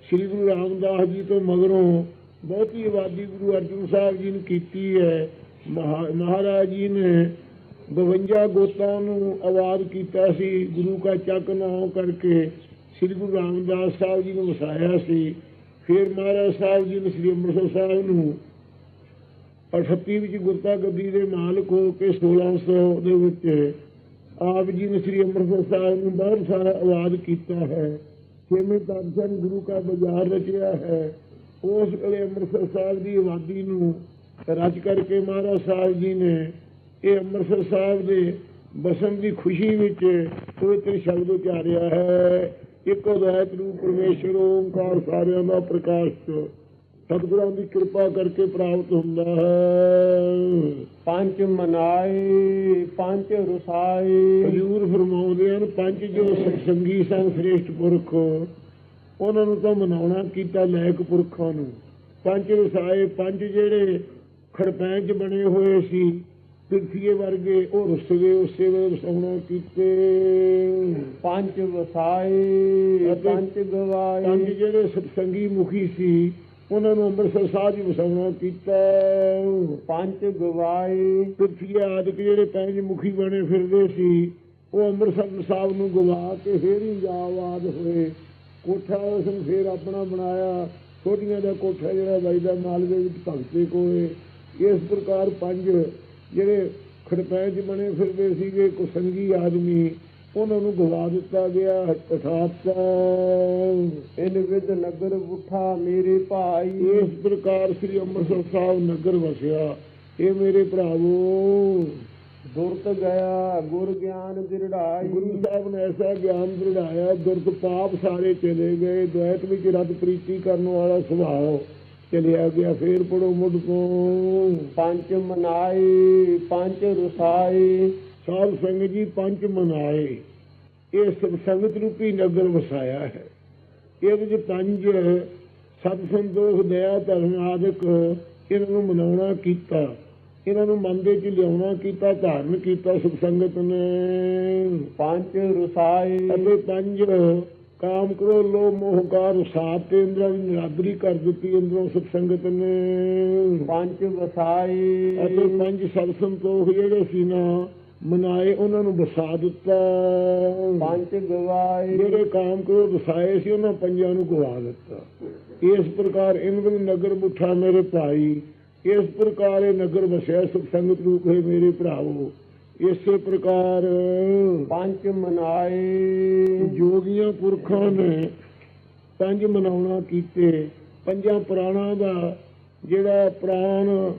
Speaker 2: ਸ੍ਰੀ ਗੁਰੂ ਰਾਮਦਾਸ ਜੀ ਤੋਂ ਮਗਰੋਂ ਬਹੁਤੀ ਆਬਾਦੀ ਗੁਰੂ ਅਰਜਨ ਸਾਹਿਬ ਜੀ ਨੇ ਕੀਤੀ ਹੈ। ਮਹਾ- ਮਹਾਰਾਜ ਜੀ ਨੇ 52 ਗੋਤਾਂ ਨੂੰ ਆਵਾਜ਼ ਕੀਤਾ ਸੀ, ਗੁਰੂ ਕਾ ਚੱਕ ਨਾਮ ਕਰਕੇ ਸ੍ਰੀ ਗੁਰੂ ਰਾਮਦਾਸ ਸਾਹਿਬ ਜੀ ਨੂੰ ਵਸਾਇਆ ਸੀ। ਫਿਰ ਮਹਾਰਾਜ ਸਾਹਿਬ ਜੀ ਨੇ ਸ੍ਰੀ ਅੰਮ੍ਰਿਤਸਰ ਸਾਹਿਬ ਨੂੰ 38 ਵਿੱਚ ਗੁਰਤਾ ਗੱਦੀ ਦੇ ਮਾਲਕ ਹੋ ਕੇ 1600 ਦੇ ਵਿੱਚ ਆਪ ਜੀ ਨੇ ਸ੍ਰੀ ਅੰਮ੍ਰਿਤਸਰ ਸਾਹਿਬ ਨੂੰ ਬਹੁਤ ਸਾਰਾ ਆਵਾਜ਼ ਕੀਤਾ ਹੈ। ਛੇਵੇਂ ਪਾਤਸ਼ਾਹ ਗੁਰੂ ਕਾ ਬਾਜ਼ਾਰ ਰਚਿਆ ਹੈ, ਉਸ ਵੇਲੇ ਅੰਮ੍ਰਿਤਸਰ ਸਾਹਿਬ ਦੀ ਆਬਾਦੀ ਨੂੰ ਰਚ ਕਰਕੇ ਮਹਾਰਾਜ ਸਾਹਿਬ ਜੀ ਨੇ ਇਹ ਅੰਮ੍ਰਿਤਸਰ ਸਾਹਿਬ ਦੇ ਬਸਮ ਦੀ ਖੁਸ਼ੀ ਵਿੱਚ ਪਵਿੱਤਰ ਸ਼ਬਦ ਉਚਾਰਿਆ ਹੈ। ਇੱਕ ਅਦੈਤ ਰੂਪ ਪਰਮੇਸ਼ਰ ਓੰਕਾਰ ਸਾਰਿਆਂ ਦਾ ਪ੍ਰਕਾਸ਼ ਸਤਿਗੁਰਾਂ ਦੀ ਕਿਰਪਾ ਕਰਕੇ ਪ੍ਰਾਪਤ ਹੁੰਦਾ ਹੈ।
Speaker 1: ਪੰਜ ਮਨਾਏ ਪੰਜ ਰੁਸਾਏ।
Speaker 2: ਹਜੂਰ ਫਰਮਾਉਂਦੇ ਹਨ ਪੰਜ ਜੋ ਸਤਸੰਗੀ ਸਨ ਸ੍ਰੇਸ਼ਟ ਪੁਰਖ। ਉਹਨਾਂ ਨੂੰ ਤਾਂ ਮਨਾਉਣਾ ਕੀਤਾ ਲਾਇਕ ਪੁਰਖਾਂ ਨੂੰ। ਪੰਜ ਰਸਾਏ ਪੰਜ ਜਿਹੜੇ ਖੜਪੈਂਚ ਬਣੇ ਹੋਏ ਸੀ। ਪਿਰਥੀਏ ਵਰਗੇ ਉਹ ਰੁੱਸ ਗਏ ਉਸੇ ਵੇਲੇ ਵਸਾਉਣਾ ਕੀਤੇ।
Speaker 1: ਪੰਜ ਵਸਾਏ ਪੰਜ
Speaker 2: ਪੰਜ
Speaker 1: ਗਵਾਏ।
Speaker 2: ਜਿਹੜੇ ਸਤਸੰਗੀ ਮੁਖੀ ਸੀ ਉਹਨਾਂ ਨੂੰ ਅੰਮ੍ਰਿਤਸਰ ਸਾਹਿਬ ਹੀ ਵਸਾਉਣਾ ਕੀਤਾ।
Speaker 1: ਪੰਜ ਗਵਾਏ।
Speaker 2: ਪਿਰਥੀਏ ਆਦਿਕ ਜਿਹੜੇ ਪੰਜ ਮੁਖੀ ਬਣੇ ਫਿਰਦੇ ਸੀ ਉਹ ਅੰਮ੍ਰਿਤਸਰ ਸਾਹਿਬ ਨੂੰ ਗਵਾ ਕੇ ਫੇਰ ਹੀ ਜਾਵਾਦ ਹੋਏ। ਕੋਠਾ ਉਸ ਨੇ ਫੇਰ ਆਪਣਾ ਬਣਾਇਆ। ਛੋਟੀਆਂ ਦਾ ਕੋਠਾ ਜਿਹੜਾ ਵਜਦਾ ਮਾਲਵੇ ਵਿੱਚ ਭਗਤੇ ਕੋਲੇ। ਇਸ ਪ੍ਰਕਾਰ ਪੰਜ ਜਿਹੜੇ ਖੜਪੈ ਚ ਬਣੇ ਫਿਰਦੇ ਸੀਗੇ ਕੁਸੰਗੀ ਆਦਮੀ ਉਹਨਾਂ ਨੂੰ ਗਵਾ ਦਿੱਤਾ ਗਿਆ ਹਠਾਤਾ
Speaker 1: ਇਨ ਵਿਦ ਨਗਰ ਉਠਾ ਮੇਰੇ ਭਾਈ।
Speaker 2: ਇਸ ਪ੍ਰਕਾਰ ਸ੍ਰੀ ਅੰਮ੍ਰਿਤਸਰ ਸਾਹਿਬ ਨਗਰ ਵਸਿਆ। ਇਹ ਮੇਰੇ ਭਰਾਵੋ।
Speaker 1: ਦੁਰਤ ਗਿਆ ਗੁਰ ਗਿਆਨ ਦਿਰੜਾਈ।
Speaker 2: ਗੁਰੂ ਸਾਹਿਬ ਨੇ ਐਸਾ ਗਿਆਨ ਦ੍ਰਿੜਾਇਆ ਦੁਰਤ ਪਾਪ ਸਾਰੇ ਚਲੇ ਗਏ ਦੁਐਤ ਵਿੱਚ ਰੱਤ ਪ੍ਰੀਤੀ ਕਰਨ ਵਾਲਾ ਸੁਭਾਅ। ਚਲਿਆ ਗਿਆ ਫੇਰ ਪੜੋ ਮੁੱਢ ਤੋਂ।
Speaker 1: ਪੰਜ ਮਨਾਈ ਪੰਜ ਰੁਸਾਈ
Speaker 2: ਸਾਧ ਸੰਗਤ ਜੀ ਪੰਜ ਮਨਾਏ। ਇਹ ਸਭ ਸੰਗਤ ਰੂਪੀ ਨਗਰ ਵਸਾਇਆ ਹੈ। ਇਹਦੇ ਵਿੱਚ ਪੰਜ ਸਤ ਸੰਤੋਖ ਦਇਆ ਧਰਮ ਆਦਿਕ ਇਹਨਾਂ ਨੂੰ ਮਨਾਉਣਾ ਕੀਤਾ। ਇਹਨਾਂ ਨੂੰ ਮਨ ਦੇ ਚ ਲਿਆਉਣਾ ਕੀਤਾ ਧਾਰਨ ਕੀਤਾ ਸੁਖ ਸੰਗਤ ਨੇ।
Speaker 1: ਪੰਜ ਰੁਸਾਈ
Speaker 2: ਅਤੇ ਪੰਜ ਕਾਮ ਕਰੋ ਲੋ ਮੋਹ ਕਾਰ ਸਾਤ ਤੇ ਇੰਦਰਾਂ ਦੀ ਨਿਰਾਦਰੀ ਕਰ ਦਿੱਤੀ ਇੰਦਰੋਂ ਸੁਖ ਸੰਗਤ ਨੇ
Speaker 1: ਪੰਜ ਵਸਾਈ।
Speaker 2: ਅਤੇ ਪੰਜ ਸਤ ਸੰਤੋਖ ਜਿਹੜੇ ਸੀ ਨਾ ਮਨਾਏ ਉਹਨਾਂ ਨੂੰ ਵਸਾ ਦਿੱਤਾ
Speaker 1: ਪੰਜ ਗਵਾਈ
Speaker 2: ਜਿਹੜੇ ਕਾਮ ਕਰੋ ਵਸਾਏ ਸੀ ਉਹਨਾਂ ਪੰਜਾਂ ਨੂੰ ਗਵਾ ਦਿੱਤਾ ਇਸ ਪ੍ਰਕਾਰ ਇਹਨਾਂ ਨਗਰ ਮੁੱਠਾ ਮੇਰੇ ਭਾਈ ਇਸ ਪ੍ਰਕਾਰ ਇਹ ਨਗਰ ਵਸਿਆ ਸੁਖ ਸੰਗਤ ਰੂਪ ਹੈ ਮੇਰੇ ਭਰਾਵੋ ਇਸੇ ਪ੍ਰਕਾਰ
Speaker 1: ਪੰਜ ਮਨਾਈ
Speaker 2: ਜੋਗੀਆਂ ਪੁਰਖਾਂ ਨੇ ਪੰਜ ਮਨਾਉਣਾ ਕੀਤੇ। ਪੰਜਾਂ ਪ੍ਰਾਣਾਂ ਦਾ ਜਿਹੜਾ ਪ੍ਰਾਣ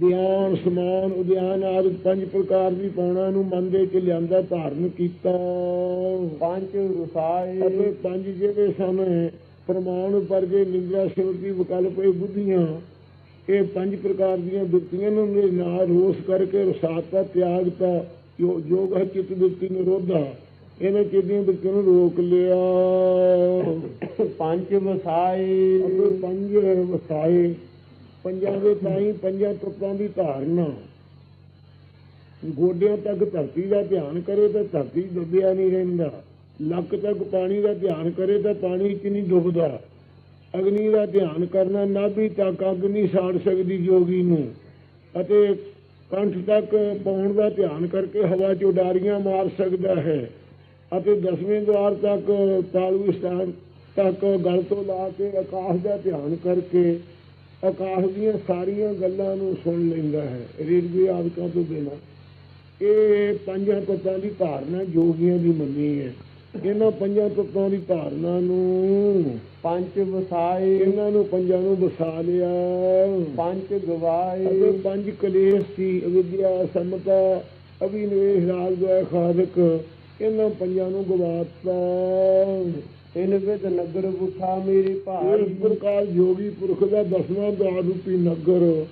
Speaker 2: ਧਿਆਨ ਸਮਾਨ ਉਦਿਆਨ ਆਦਿ ਪੰਜ ਪ੍ਰਕਾਰ ਦੀ ਪਾਉਣਾ ਨੂੰ ਮਨ ਦੇ ਚ ਲਿਆਂਦਾ ਧਾਰਨ ਕੀਤਾ।
Speaker 1: ਪੰਜ ਰੁਸਾਈ
Speaker 2: ਅਤੇ ਪੰਜ ਜਿਹੜੇ ਸਨ ਪ੍ਰਮਾਣ ਵਰਗੇ ਨਿੰਦਰਾ ਸਿਮਰਤੀ ਵਿਕਲਪ ਇਹ ਬੁੱਧੀਆਂ ਇਹ ਪੰਜ ਪ੍ਰਕਾਰ ਦੀਆਂ ਬਿਰਤੀਆਂ ਨੂੰ ਮੇਰੇ ਨਾਲ ਰੋਸ ਕਰਕੇ ਰਸਾਤਾ ਤਿਆਗਤਾ ਯੋ- ਯੋਗ ਹੈ ਚਿੱਤ ਬਿਰਤੀ ਨਿਰੋਧਾ। ਇਹਨਾਂ ਚੀਜ਼ਾਂ ਬਿਰਤੀਆਂ ਨੂੰ ਰੋਕ ਲਿਆ।
Speaker 1: ਪੰਜ ਵਸਾਈ
Speaker 2: ਅਤੇ ਪੰਜ ਵਸਾਏ। ਪੰਜਾਂ ਦੇ ਤਾਈ ਪੰਜਾਂ ਤੱਤਾਂ ਦੀ ਧਾਰਨਾ। ਗੋਡਿਆਂ ਤੱਕ ਧਰਤੀ ਦਾ ਧਿਆਨ ਕਰੇ ਤਾਂ ਧਰਤੀ ਡੁੱਬਿਆ ਨਹੀਂ ਰਹਿੰਦਾ। ਲੱਕ ਤੱਕ ਪਾਣੀ ਦਾ ਧਿਆਨ ਕਰੇ ਤਾਂ ਪਾਣੀ 'ਚ ਨਹੀਂ ਡੁੱਬਦਾ। ਅਗਨੀ ਦਾ ਧਿਆਨ ਕਰਨਾ ਨਾਭੀ ਤੱਕ ਅੱਗ ਨਹੀਂ ਸਾੜ ਸਕਦੀ ਜੋਗੀ ਨੂੰ। ਅਤੇ ਕੰਠ ਤੱਕ ਪਾਉਣ ਦਾ ਧਿਆਨ ਕਰਕੇ ਹਵਾ 'ਚ ਉਡਾਰੀਆਂ ਮਾਰ ਸਕਦਾ ਹੈ। ਅਤੇ ਦਸਵੇਂ ਦਵਾਰ ਤੱਕ ਤਾਲੂ ਸਥਾਨ ਤੱਕ ਗਲ ਤੋਂ ਲਾ ਕੇ ਆਕਾਸ਼ ਦਾ ਧਿਆਨ ਕਰਕੇ ਆਕਾਸ਼ ਦੀਆਂ ਸਾਰੀਆਂ ਗੱਲਾਂ ਨੂੰ ਸੁਣ ਲੈਂਦਾ ਹੈ। ਰੇਡਵੇ ਆਦਿਕਾਂ ਤੋਂ ਬਿਨਾਂ। ਇਹ ਪੰਜਾਂ ਤੱਤਾਂ ਦੀ ਧਾਰਨਾ ਜੋਗੀਆਂ ਦੀ ਮੰਨੀ ਹੈ। ਇਹਨਾਂ ਪੰਜਾਂ ਤੱਤਾਂ ਦੀ ਧਾਰਨਾ ਨੂੰ।
Speaker 1: ਪੰਜ ਵਸਾਈ
Speaker 2: ਇਹਨਾਂ ਨੂੰ ਪੰਜਾਂ ਨੂੰ ਵਸਾ ਲਿਆ।
Speaker 1: ਪੰਜ ਗਵਾਈ
Speaker 2: ਅਤੇ ਪੰਜ ਕਲੇਸ਼ ਸੀ ਅਵਿਦਿਆ ਸਮਤਾ ਅਭਿਨਵੇਸ਼ ਰਾਗ ਦੁਆਇ ਖਾਦਕ ਇਹਨਾਂ ਪੰਜਾਂ ਨੂੰ ਗਵਾਤਾ
Speaker 1: ਇਨ ਵਿਦ ਨਗਰ ਉਠਾ ਮੇਰੇ
Speaker 2: ਇਸ
Speaker 1: ਭਾਈ
Speaker 2: ਪ੍ਰਕਾਰ ਜੋਗੀ ਪੁਰਖ ਦਾ ਦਸਵਾਂ ਦਵਾਰ ਰੂਪੀ ਨਗਰ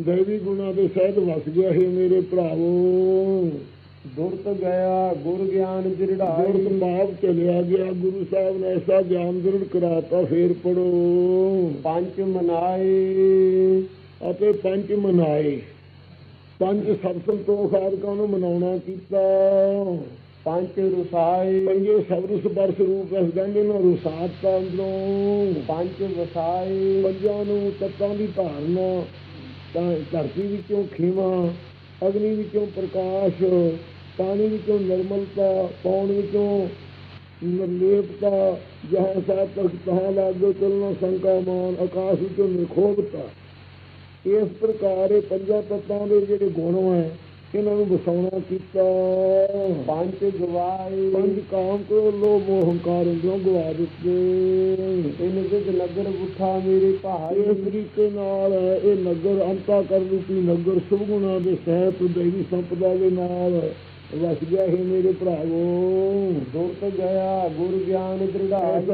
Speaker 2: ਦੇਵੀ ਗੁਣਾ ਦੇ ਸਹਿਤ ਵਸ ਗਿਆ ਹੈ ਮੇਰੇ ਭਰਾਵੋ।
Speaker 1: ਗਿਆ ਗੁਰ ਗਿਆਨ ਦਿਰੜਾਈ
Speaker 2: ਮਾਪ ਚਲਿਆ ਗਿਆ ਗੁਰੂ ਸਾਹਿਬ ਨੇ ਐਸਾ ਗਿਆਨ ਦ੍ਰਿੜ ਕਰਾਤਾ ਫੇਰ ਪੜੋ
Speaker 1: ਪੰਜ ਮਨਾਈ
Speaker 2: ਅਤੇ ਪੰਜ ਮਨਾਏ। ਪੰਜ ਸਤ ਸੰਤੋਖ ਆਦਿਕਾਂ ਨੂੰ ਮਨਾਉਣਾ ਕੀਤਾ?
Speaker 1: ਪੰਜ ਰੁਸਾਈ
Speaker 2: ਪੰਜੇ ਸਬਰ ਸਪਰਸ ਰੂਪ ਇਸ ਗੰਢ ਨੂੰ ਰੁਸਾਤ ਅੰਦਰੋਂ।
Speaker 1: ਪੰਜ ਵਸਾਈ
Speaker 2: ਪੰਜਾਂ ਨੂੰ ਤੱਤਾਂ ਦੀ ਧਾਰਨਾ ਤਾਂ ਧਰਤੀ ਵਿੱਚੋਂ ਖੇਵਾ ਅਗਨੀ ਵਿੱਚੋਂ ਪ੍ਰਕਾਸ਼ ਪਾਣੀ ਵਿੱਚੋਂ ਨਿਰਮਲਤਾ ਪੌਣ ਵਿੱਚੋਂ ਨਿਰਲੇਪਤਾ ਜਹਾਂ ਸਾਹਿਬ ਤੱਕ ਤਹਾਂ ਲਾਗੋ ਚਲਣਾ ਸੰਕਾ ਮਾਨ ਆਕਾਸ਼ ਵਿੱਚੋਂ ਨਿਰਖੋਭਤਾ ਇਸ ਪ੍ਰਕਾਰ ਇਹ ਪੰਜਾਂ ਤੱਤਾਂ ਦੇ ਜਿਹੜੇ ਗੁਣ ਹੈ ਇਹਨਾਂ ਨੂੰ ਵਸਾਉਣਾ ਕੀਤਾ।
Speaker 1: ਪੰਜ ਗਵਾਈ
Speaker 2: ਪੰਜ ਕਾਮ ਕੋ ਲੋਭ ਮੋਹ ਹੰਕਾਰ ਇੰਦਰੋਂ ਗਵਾ ਦਿੱਤੇ।
Speaker 1: ਇਨ ਵਿਦ ਨਗਰ ਉਠਾ ਮੇਰੇ
Speaker 2: ਇਸ ਤਰੀਕੇ ਨਾਲ ਇਹ ਨਗਰ ਅੰਤਾ ਕਰ ਰੂਪੀ ਨਗਰ ਸੁਭ ਗੁਣਾ ਦੇ ਸਹਿਤ ਦੇਵੀ ਸੰਪਦਾ ਦੇ ਨਾਲ ਵਸ ਗਿਆ ਹੈ ਮੇਰੇ ਭਰਾਵੋ।
Speaker 1: ਦੁਰਤ ਗਿਆ ਗੁਰ ਗਿਆਨ ਦਿਰੜਾਈ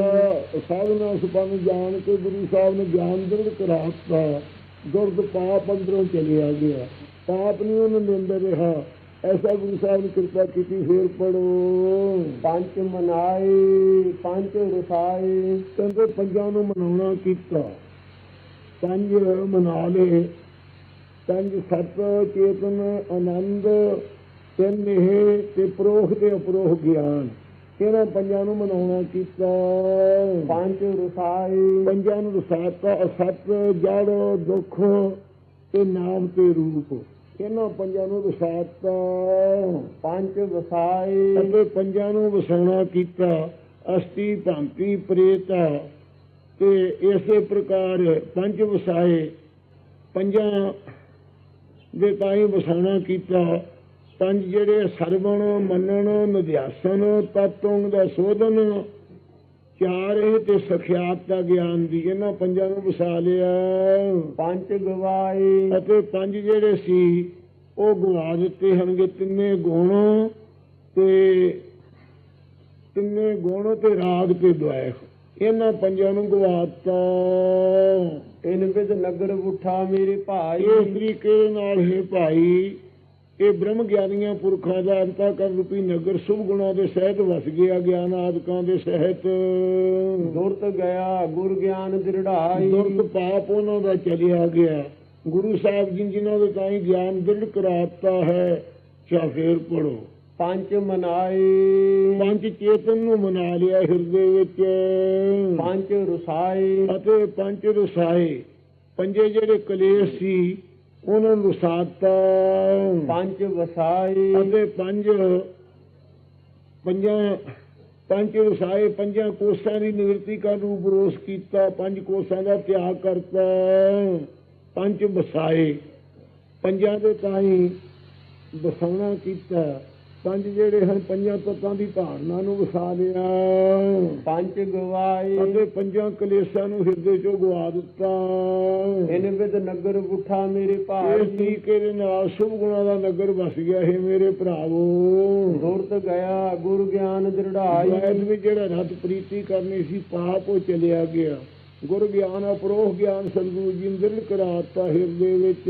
Speaker 2: ਸਾਧਨਾ ਸੁਪਨ ਜਾਣ ਕੇ ਗੁਰੂ ਸਾਹਿਬ ਨੇ ਗਿਆਨ ਦ੍ਰਿੜ ਕਰਾਤਾ ਦੁਰਦ ਪਾਪ ਅੰਦਰੋਂ ਚਲਿਆ ਗਿਆ। ਪਾਪ ਨਹੀਂ ਉਹਨਾਂ ਦੇ ਅੰਦਰ ਰਿਹਾ। ਐਸਾ ਗੁਰੂ ਸਾਹਿਬ ਨੇ ਕਿਰਪਾ ਕੀਤੀ ਫੇਰ ਪੜੋ
Speaker 1: ਪੰਜ ਮਨਾਈ ਪੰਜ ਰੁਸਾਈ
Speaker 2: ਕਹਿੰਦੇ ਪੰਜਾਂ ਨੂੰ ਮਨਾਉਣਾ ਕੀਤਾ। ਪੰਜ ਮਨਾ ਲਏ। ਪੰਜ ਸਤ ਚੇਤਨ ਆਨੰਦ ਤਿੰਨ ਇਹ ਤੇ ਪ੍ਰੋਖ ਤੇ ਅਪਰੋਖ ਗਿਆਨ। ਇਹਨਾਂ ਪੰਜਾਂ ਨੂੰ ਮਨਾਉਣਾ ਕੀਤਾ।
Speaker 1: ਪੰਜ ਰੁਸਾਈ
Speaker 2: ਪੰਜਾਂ ਨੂੰ ਰਸਾਤਾ ਅਸਤ ਜੜ ਦੁੱਖ ਤੇ ਨਾਮ ਤੇ ਰੂਪ। ਇਹਨਾਂ ਪੰਜਾਂ ਨੂੰ ਵਸਾਤਾ
Speaker 1: ਪੰਜ ਵਸਾਏ
Speaker 2: ਅਤੇ ਪੰਜਾਂ ਨੂੰ ਵਸਾਉਣਾ ਕੀਤਾ। ਅਸਤੀ ਭਾਂਤੀ ਪ੍ਰੇਤਾ ਤੇ ਇਸੇ ਪ੍ਰਕਾਰ ਪੰਜ ਵਸਾਏ। ਪੰਜਾਂ ਦੇ ਤਾਈ ਵਸਾਉਣਾ ਕੀਤਾ। ਪੰਜ ਜਿਹੜੇ ਸਰਵਣ ਮੰਨਣ ਨਿਧਿਆਸਨ ਤਤਵ ਦਾ ਸੋਧਨ ਚਾਰ ਇਹ ਤੇ ਸਖਿਆਤ ਦਾ ਗਿਆਨ ਦੀ ਇਹਨਾਂ ਪੰਜਾਂ ਨੂੰ ਵਸਾ ਲਿਆ।
Speaker 1: ਪੰਜ ਗਵਾਏ।
Speaker 2: ਅਤੇ ਪੰਜ ਜਿਹੜੇ ਸੀ ਉਹ ਗਵਾ ਦਿੱਤੇ ਹਨਗੇ ਤਿੰਨੇ ਗੁਣ ਤੇ ਤਿੰਨੇ ਗੁਣ ਤੇ ਰਾਗ ਤੇ ਦੁਆਇ ਇਹਨਾਂ ਪੰਜਾਂ ਨੂੰ ਗਵਾਤਾ
Speaker 1: ਇਨ ਵਿਦ ਨਗਰ ਉਠਾ ਮੇਰੇ ਭਾਈ।
Speaker 2: ਇਸ ਤਰੀਕੇ ਨਾਲ ਹੈ ਭਾਈ ਇਹ ਬ੍ਰਹਮ ਗਿਆਨੀਆਂ ਪੁਰਖਾਂ ਦਾ ਅੰਤਾਕਰ ਰੂਪੀ ਨਗਰ ਸੁਭ ਗੁਣਾਂ ਦੇ ਸਹਿਤ ਵਸ ਗਿਆ ਗਿਆਨ ਆਦਿਕਾਂ ਦੇ ਸਹਿਤ।
Speaker 1: ਦੁਰਤ ਗਿਆ ਗੁਰ ਗਿਆਨ ਦ੍ਰਿੜਾਈ।
Speaker 2: ਦੁਰਤ ਪਾਪ ਉਹਨਾਂ ਦਾ ਚਲਿਆ ਗਿਆ। ਗੁਰੂ ਸਾਹਿਬ ਜੀ ਜਿਨ੍ਹਾਂ ਦੇ ਤਾਈਂ ਗਿਆਨ ਦ੍ਰਿੜ ਕਰਾਤਾ ਹੈ ਚਾ ਫੇਰ ਪੜੋ
Speaker 1: ਪੰਜ ਮਨਾਏ।
Speaker 2: ਪੰਜ ਚੇਤਨ ਨੂੰ ਮਨਾ ਲਿਆ ਹਿਰਦੇ ਵਿੱਚ।
Speaker 1: ਪੰਜ ਰੁਸਾਏ।
Speaker 2: ਅਤੇ ਪੰਜ ਰਸਾਏ। ਪੰਜੇ ਜਿਹੜੇ ਕਲੇਸ਼ ਸੀ ਉਹਨਾਂ ਨੂੰ ਰਸਾਤਾ
Speaker 1: ਪੰਜ ਵਸਾਏ।
Speaker 2: ਅਤੇ ਪੰਜ ਪੰਜਾਂ ਪੰਜ ਰਸਾਏ ਪੰਜਾਂ ਕੋਸਾਂ ਦੀ ਨਿਵਰਤੀ ਕਰਨ ਨੂੰ ਬਰੋਸ ਕੀਤਾ ਪੰਜ ਕੋਸਾਂ ਦਾ ਤਿਆਗ ਕਰਤਾ। ਪੰਜ ਵਸਾਏ। ਪੰਜਾਂ ਦੇ ਤਾਈ ਵਸਾਉਣਾ ਕੀਤਾ। ਪੰਜ ਜਿਹੜੇ ਹਨ ਪੰਜਾਂ ਤੱਤਾਂ ਦੀ ਧਾਰਨਾ ਨੂੰ ਵਸਾ ਲਿਆ।
Speaker 1: ਪੰਜ ਗਵਾਏ
Speaker 2: ਅਤੇ ਪੰਜਾਂ ਕਲੇਸ਼ਾਂ ਨੂੰ ਹਿਰਦੇ ਚੋਂ ਗਵਾ ਦਿੱਤਾ।
Speaker 1: ਇਨ ਵਿਦ ਨਗਰ ਉਠਾ ਮੇਰੇ ਭਾਈ
Speaker 2: ਤਰੀਕੇ ਦੇ ਨਾਲ ਸ਼ੁਭ ਗੁਣਾਂ ਦਾ ਨਗਰ ਵਸ ਗਿਆ ਹੈ ਮੇਰੇ ਭਰਾਵੋ।
Speaker 1: ਦੁਰਤ ਗਿਆ ਗੁਰ ਗਿਆਨ ਦ੍ਰਿੜਾਈ।
Speaker 2: ਵੈਦ ਵਿੱਚ ਜਿਹੜਾ ਰੱਤ ਪ੍ਰੀਤੀ ਕਰਨੀ ਸੀ ਪਾਪ ਉਹ ਚਲਿਆ ਗਿਆ। ਗੁਰ ਗਿਆਨ ਅਪਰੋਹ ਗਿਆਨ ਸਤਿਗੁਰੂ ਜੀ ਨੇ ਦ੍ਰਿੜ ਕਰਾਤਾ ਹਿਰਦੇ ਵਿੱਚ।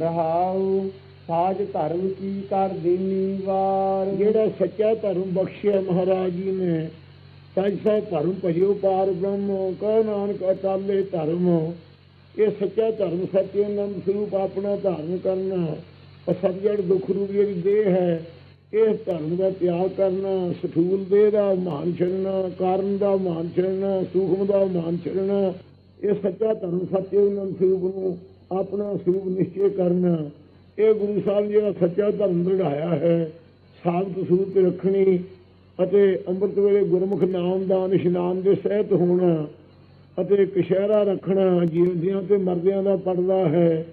Speaker 1: ਰਹਾਉ। ਸਾਜ ਧਰਮ ਕੀ ਕਰ ਦੀਨੀ ਵਾਰ?
Speaker 2: ਜਿਹੜਾ ਸੱਚਾ ਧਰਮ ਬਖਸ਼ਿਆ ਮਹਾਰਾਜ ਜੀ ਨੇ ਸੱਚ ਸਾਹਿਬ ਧਰਮ ਭਜਿਓ ਪਾਰ ਬ੍ਰਹਮ, ਕਹ ਨਾਨਕ ਅਟਾਲੇ ਧਰਮ। ਇਹ ਸੱਚਾ ਧਰਮ ਸੱਚੇ ਆਨੰਦ ਸਰੂਪ ਆਪਣਾ ਧਾਰਨ ਕਰਨਾ ਅਸਤਜੜ ਦੁਖ ਰੂਪ ਜਿਹੜੀ ਦੇਹ ਹੈ, ਇਹ ਧਰਮ ਦਾ ਤਿਆਗ ਕਰਨਾ, ਸਥੂਲ ਦੇਹ ਦਾ ਮਾਨ ਛੱਡਣਾ, ਕਾਰਨ ਦਾ ਮਾਨ ਛੱਡਣਾ, ਸੂਖਮ ਦਾ ਮਾਨ ਛੱਡਣਾ, ਇਹ ਸੱਚਾ ਧਰਮ ਸੱਚੇ ਆਨੰਦ ਸਰੂਪ ਨੂੰ ਆਪਣਾ ਸਰੂਪ ਨਿਸ਼ਚੈ ਕਰਨਾ। ਇਹ ਗੁਰੂ ਸਾਹਿਬ ਜੀ ਦਾ ਸੱਚਾ ਧਰਮ ਦ੍ਰਿੜਾਇਆ ਹੈ। ਸਾਬਤ ਸੂਰਤ ਰੱਖਣੀ ਅਤੇ ਅੰਮ੍ਰਿਤ ਵੇਲੇ ਗੁਰਮੁਖ ਨਾਮ ਦਾ ਨਿਸ਼ਨਾਮ ਦੇ ਸਹਿਤ ਹੋਣਾ ਅਤੇ ਕਸ਼ਹਿਰਾ ਰੱਖਣਾ ਜੀਵਦਿਆਂ ਤੇ ਮਰਦਿਆਂ ਦਾ ਪੜਦਾ ਹੈ।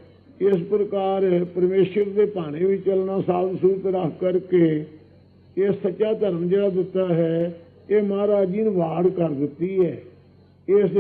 Speaker 2: ਇਸ ਪ੍ਰਕਾਰ ਪਰਮੇਸ਼ਰ ਦੇ ਭਾਣੇ ਵੀ ਚੱਲਣਾ ਸਾਬਤ ਸੂਰਤ ਰੱਖ ਕਰਕੇ ਇਹ ਸੱਚਾ ਧਰਮ ਜਿਹੜਾ ਦਿੱਤਾ ਹੈ, ਇਹ ਮਹਾਰਾਜ ਜੀ ਨੇ ਵਾੜ ਕਰ ਦਿੱਤੀ ਹੈ। ਇਸ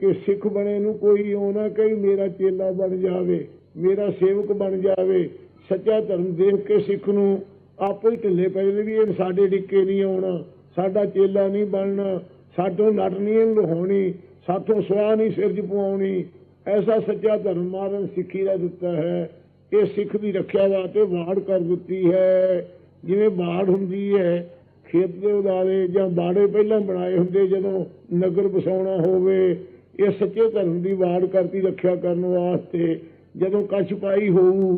Speaker 2: ਕਿ ਸਿੱਖ ਬਣੇ ਨੂੰ ਕੋਈ ਹੋਣਾ ਕਈ ਮੇਰਾ ਚੇਲਾ ਬਣ ਜਾਵੇ। ਮੇਰਾ ਸੇਵਕ ਬਣ ਜਾਵੇ, ਸੱਚਾ ਧਰਮ ਦੇਖ ਕੇ ਸਿੱਖ ਨੂੰ ਆਪੇ ਹੀ ਢਿੱਲੇ ਪੈ ਜਾਂਦੇ ਵੀ ਇਹ ਸਾਡੇ ਡਿੱਕੇ ਨਹੀਂ ਆਉਣਾ, ਸਾਡਾ ਚੇਲਾ ਨਹੀਂ ਬਣਨਾ, ਸਾਡੋਂ ਨਟ ਨਹੀਂ ਲਹਾਉਣੀ, ਸਾਥੋਂ ਸਵਾਹ ਨਹੀਂ ਸਿਰ 'ਚ ਪਵਾਉਣੀ। ਐਸਾ ਸੱਚਾ ਧਰਮ ਮਾਰਨ ਸਿੱਖੀ ਦਾ ਦਿੱਤਾ ਹੈ। ਇਹ ਸਿੱਖ ਦੀ ਰੱਖਿਆ ਵਾਸਤੇ ਵਾੜ ਕਰ ਦਿੱਤੀ ਹੈ। ਜਿਵੇਂ ਬਾੜ ਹੁੰਦੀ ਹੈ, ਖੇਤ ਦੇ ਉਦਾਰੇ ਜਾਂ ਬਾੜੇ ਪਹਿਲਾਂ ਬਣਾਏ ਹੁੰਦੇ ਜਦੋਂ ਨਗਰ ਵਸਾਉਣਾ ਹੋਵੇ, ਇਹ ਸੱਚੇ ਧਰਮ ਦੀ ਵਾੜ ਕਰਤੀ ਰੱਖਿਆ ਕਰਨ ਵਾਸਤੇ। ਜਦੋਂ ਕੱਛ ਪਾਈ ਹੋਊ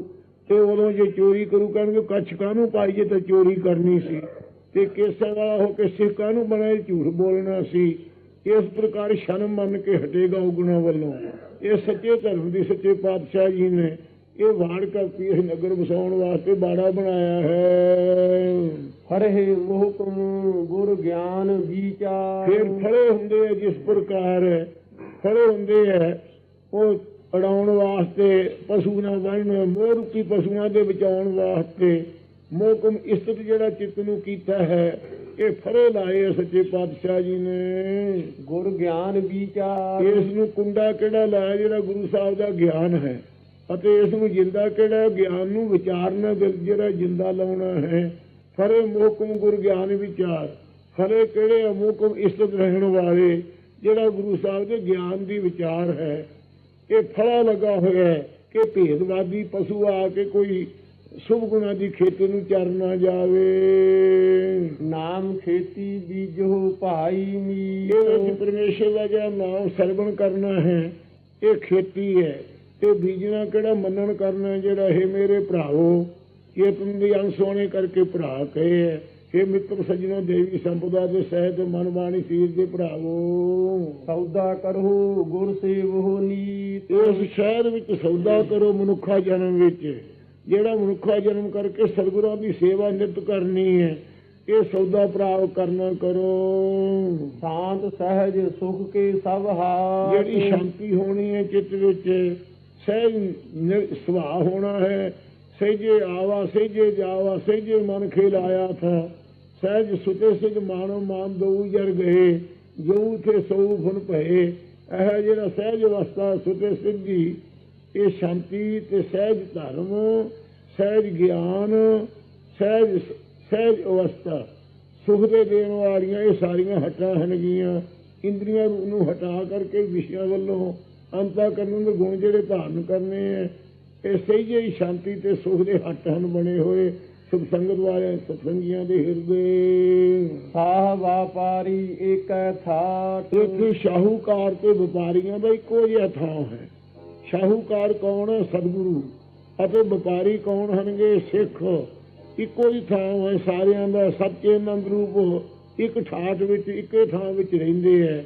Speaker 2: ਤੇ ਉਦੋਂ ਜੇ ਚੋਰੀ ਕਰੂ ਕਹਿਣਗੇ ਕੱਛ ਕਾਹਨੂੰ ਪਾਈ ਜੇ ਤਾਂ ਚੋਰੀ ਕਰਨੀ ਸੀ? ਤੇ ਕੇਸੇ ਵਾਲਾ ਹੋ ਕੇ ਸਿੱਖ ਕਾਹਨੂੰ ਬਣਾਏ? ਝੂਠ ਬੋਲਣਾ ਸੀ। ਇਸ ਪ੍ਰਕਾਰ ਸ਼ਰਮ ਮੰਨ ਕੇ ਹਟੇਗਾ ਉਗਣਾ ਵੱਲੋਂ। ਇਹ ਸੱਚੇ ਧਰਮ ਦੀ ਸੱਚੇ ਪਾਤਸ਼ਾਹ ਜੀ ਨੇ ਇਹ ਵਾੜ ਕਰਤੀ ਇਹ ਨਗਰ ਵਸਾਉਣ ਵਾਸਤੇ ਬਾੜਾ ਬਣਾਇਆ ਹੈ।
Speaker 1: ਹਰੇ ਮੋਹਕਮ ਗੁਰ ਗਿਆਨ ਵਿਚਾਰ।
Speaker 2: ਫਿਰ ਫੜੇ ਹੁੰਦੇ ਆ ਜਿਸ ਪ੍ਰਕਾਰ ਫੜੇ ਹੁੰਦੇ ਆ ਉਹ ਅੜਾਉਣ ਵਾਸਤੇ ਪਸ਼ੂ ਨਾ ਬਣਨ ਮੋਹ ਰੂਪੀ ਪਸ਼ੂਆਂ ਦੇ ਬਚਾਉਣ ਵਾਸਤੇ ਮੋਹਕਮ ਇਸਤ ਜਿਹੜਾ ਚਿੱਤ ਨੂੰ ਕੀਤਾ ਹੈ ਇਹ ਫੜੇ ਲਾਏ ਸੱਚੇ ਪਾਤਸ਼ਾਹ ਜੀ ਨੇ।
Speaker 1: ਗੁਰ ਗਿਆਨ ਵਿਚਾਰ।
Speaker 2: ਇਸ ਨੂੰ ਕੁੰਡਾ ਕਿਹੜਾ ਲਾਇਆ ਜਿਹੜਾ ਗੁਰੂ ਸਾਹਿਬ ਦਾ ਗਿਆਨ ਹੈ? ਅਤੇ ਇਸ ਨੂੰ ਜਿੰਦਾ ਕਿਹੜਾ ਗਿਆਨ ਨੂੰ ਵਿਚਾਰਨਾ ਜਿਹੜਾ ਜਿੰਦਾ ਲਾਉਣਾ ਹੈ। ਫਰੇ ਮੋਕਮ ਗੁਰ ਗਿਆਨ ਵਿਚਾਰ। ਫਰੇ ਕਿਹੜੇ ਮੋਕਮ ਇਸਤ ਰਹਿਣ ਵਾਲੇ ਜਿਹੜਾ ਗੁਰੂ ਸਾਹਿਬ ਦੇ ਗਿਆਨ ਦੀ ਵਿਚਾਰ ਹੈ। ਇਹ ਫੜਾ ਲੱਗਾ ਹੋਇਆ ਹੈ ਕਿ ਭੇਦਵਾਦੀ ਪਸ਼ੂ ਆ ਕੇ ਕੋਈ ਸੁਭ ਗੁਣਾ ਦੀ ਖੇਤੀ ਨੂੰ ਚਰ ਨਾ ਜਾਵੇ।
Speaker 1: ਨਾਮ ਖੇਤੀ ਬੀਜੋ ਭਾਈ
Speaker 2: ਇਹ ਵਿੱਚ ਪਰਮੇਸ਼ਰ ਦਾ ਜਿਹੜਾ ਨਾਮ ਸਰਵਣ ਕਰਨਾ ਹੈ ਇਹ ਖੇਤੀ ਹੈ। ਤੇ ਬੀਜਣਾ ਕਿਹੜਾ ਮੰਨਣ ਕਰਨਾ ਜਿਹੜਾ ਇਹ ਮੇਰੇ ਭਰਾਵੋ ਚੇਤਨ ਦੀ ਅਨਸੋਣੇ ਕਰਕੇ ਭਰਾ ਕਹੇ ਹੈ। हे ਮਿੱਤਰ ਸੱਜਣੋ ਦੇਵੀ ਸੰਪਦਾ ਦੇ ਸਹਿਤ ਮਨ ਬਾਣੀ ਸੀਰ ਦੇ ਭਰਾਵੋ।
Speaker 1: ਸੌਦਾ ਕਰੋ ਗੁਰ ਸੇਵੋ ਨੀਤ।
Speaker 2: ਇਸ ਸ਼ਹਿਰ ਵਿੱਚ ਸੌਦਾ ਕਰੋ ਮਨੁੱਖਾ ਜਨਮ ਵਿੱਚ। ਜਿਹੜਾ ਮਨੁੱਖਾ ਜਨਮ ਕਰਕੇ ਸਤਿਗੁਰਾਂ ਦੀ ਸੇਵਾ ਨਿਤ ਕਰਨੀ ਹੈ ਇਹ ਸੌਦਾ ਪ੍ਰਾਪਤ ਕਰਨਾ ਕਰੋ।
Speaker 1: ਸ਼ਾਂਤ ਸਹਿਜ ਸੁਖ ਕੇ ਸਭ ਹਾਰ
Speaker 2: ਜਿਹੜੀ ਸ਼ਾਂਤੀ ਹੋਣੀ ਹੈ ਚਿੱਤ ਵਿੱਚ ਸਹਿਜ ਸੁਭਾਅ ਹੋਣਾ ਹੈ। ਸਹਿਜੇ ਆਵਾ ਸਹਿਜੇ ਜਾਵਾ ਸਹਿਜੇ ਮਨ ਖੇਲ ਆਇਆ ਥਾ। ਸਹਿਜ ਸੁਤੇ ਸਿਜ ਮਾਨੋ ਮਾਨ ਦਊ ਜਰ ਗਏ ਜੋ ਤੇ ਸੋ ਫਨ ਭਏ। ਇਹ ਜਿਹੜਾ ਸਹਿਜ ਅਵਸਥਾ ਸੁਤੇ ਸਿੱਧੀ ਇਹ ਸ਼ਾਂਤੀ ਤੇ ਸਹਿਜ ਧਰਮ, ਸਹਿਜ ਗਿਆਨ, ਸਹਿਜ ਸਹਿਜ ਅਵਸਥਾ, ਸੁਖ ਦੇ ਦੇਣ ਵਾਲੀਆਂ ਇਹ ਸਾਰੀਆਂ ਹਟਾਂ ਹਨਗੀਆਂ। ਇੰਦਰੀਆਂ ਨੂੰ ਹਟਾ ਕਰਕੇ ਵਿਸ਼ਿਆਂ ਵੱਲੋਂ ਅੰਤਾ ਕਰਨ ਦੇ ਗੁਣ ਜਿਹੜੇ ਧਾਰਨ ਕਰਨੇ ਐ, ਇਹ ਸਹੀ ਜਿਹੀ ਸ਼ਾਂਤੀ ਤੇ ਸੁਖ ਦੇ ਹੱਟ ਹਨ ਬਣੇ ਹੋਏ। ਸੁਖ ਸੰਗਤ ਵਾਲੇ ਸਤਸੰਗੀਆਂ ਦੇ ਹਿਰਦੇ।
Speaker 1: ਸਾਹ ਵਾਪਾਰੀ ਏਕੈ ਥਾਟ
Speaker 2: ਇੱਥੇ ਸ਼ਾਹੂਕਾਰ ਤੇ ਵਪਾਰੀਆਂ ਦਾ ਇੱਕੋ ਜਿਹਾ ਥਾਂ ਹੈ। ਸ਼ਾਹੂਕਾਰ ਕੌਣ ਹੈ? ਸਤਿਗੁਰੂ। ਅਤੇ ਵਪਾਰੀ ਕੌਣ ਹਨਗੇ ਸਿੱਖ। ਇੱਕੋ ਹੀ ਥਾਂ ਹੈ ਸਾਰਿਆਂ ਦਾ। ਸੱਚੇ ਆਨੰਦ ਰੂਪ ਇੱਕ ਠਾਠ ਵਿੱਚ ਇੱਕੇ ਥਾਂ ਵਿੱਚ ਰਹਿੰਦੇ ਹੈ।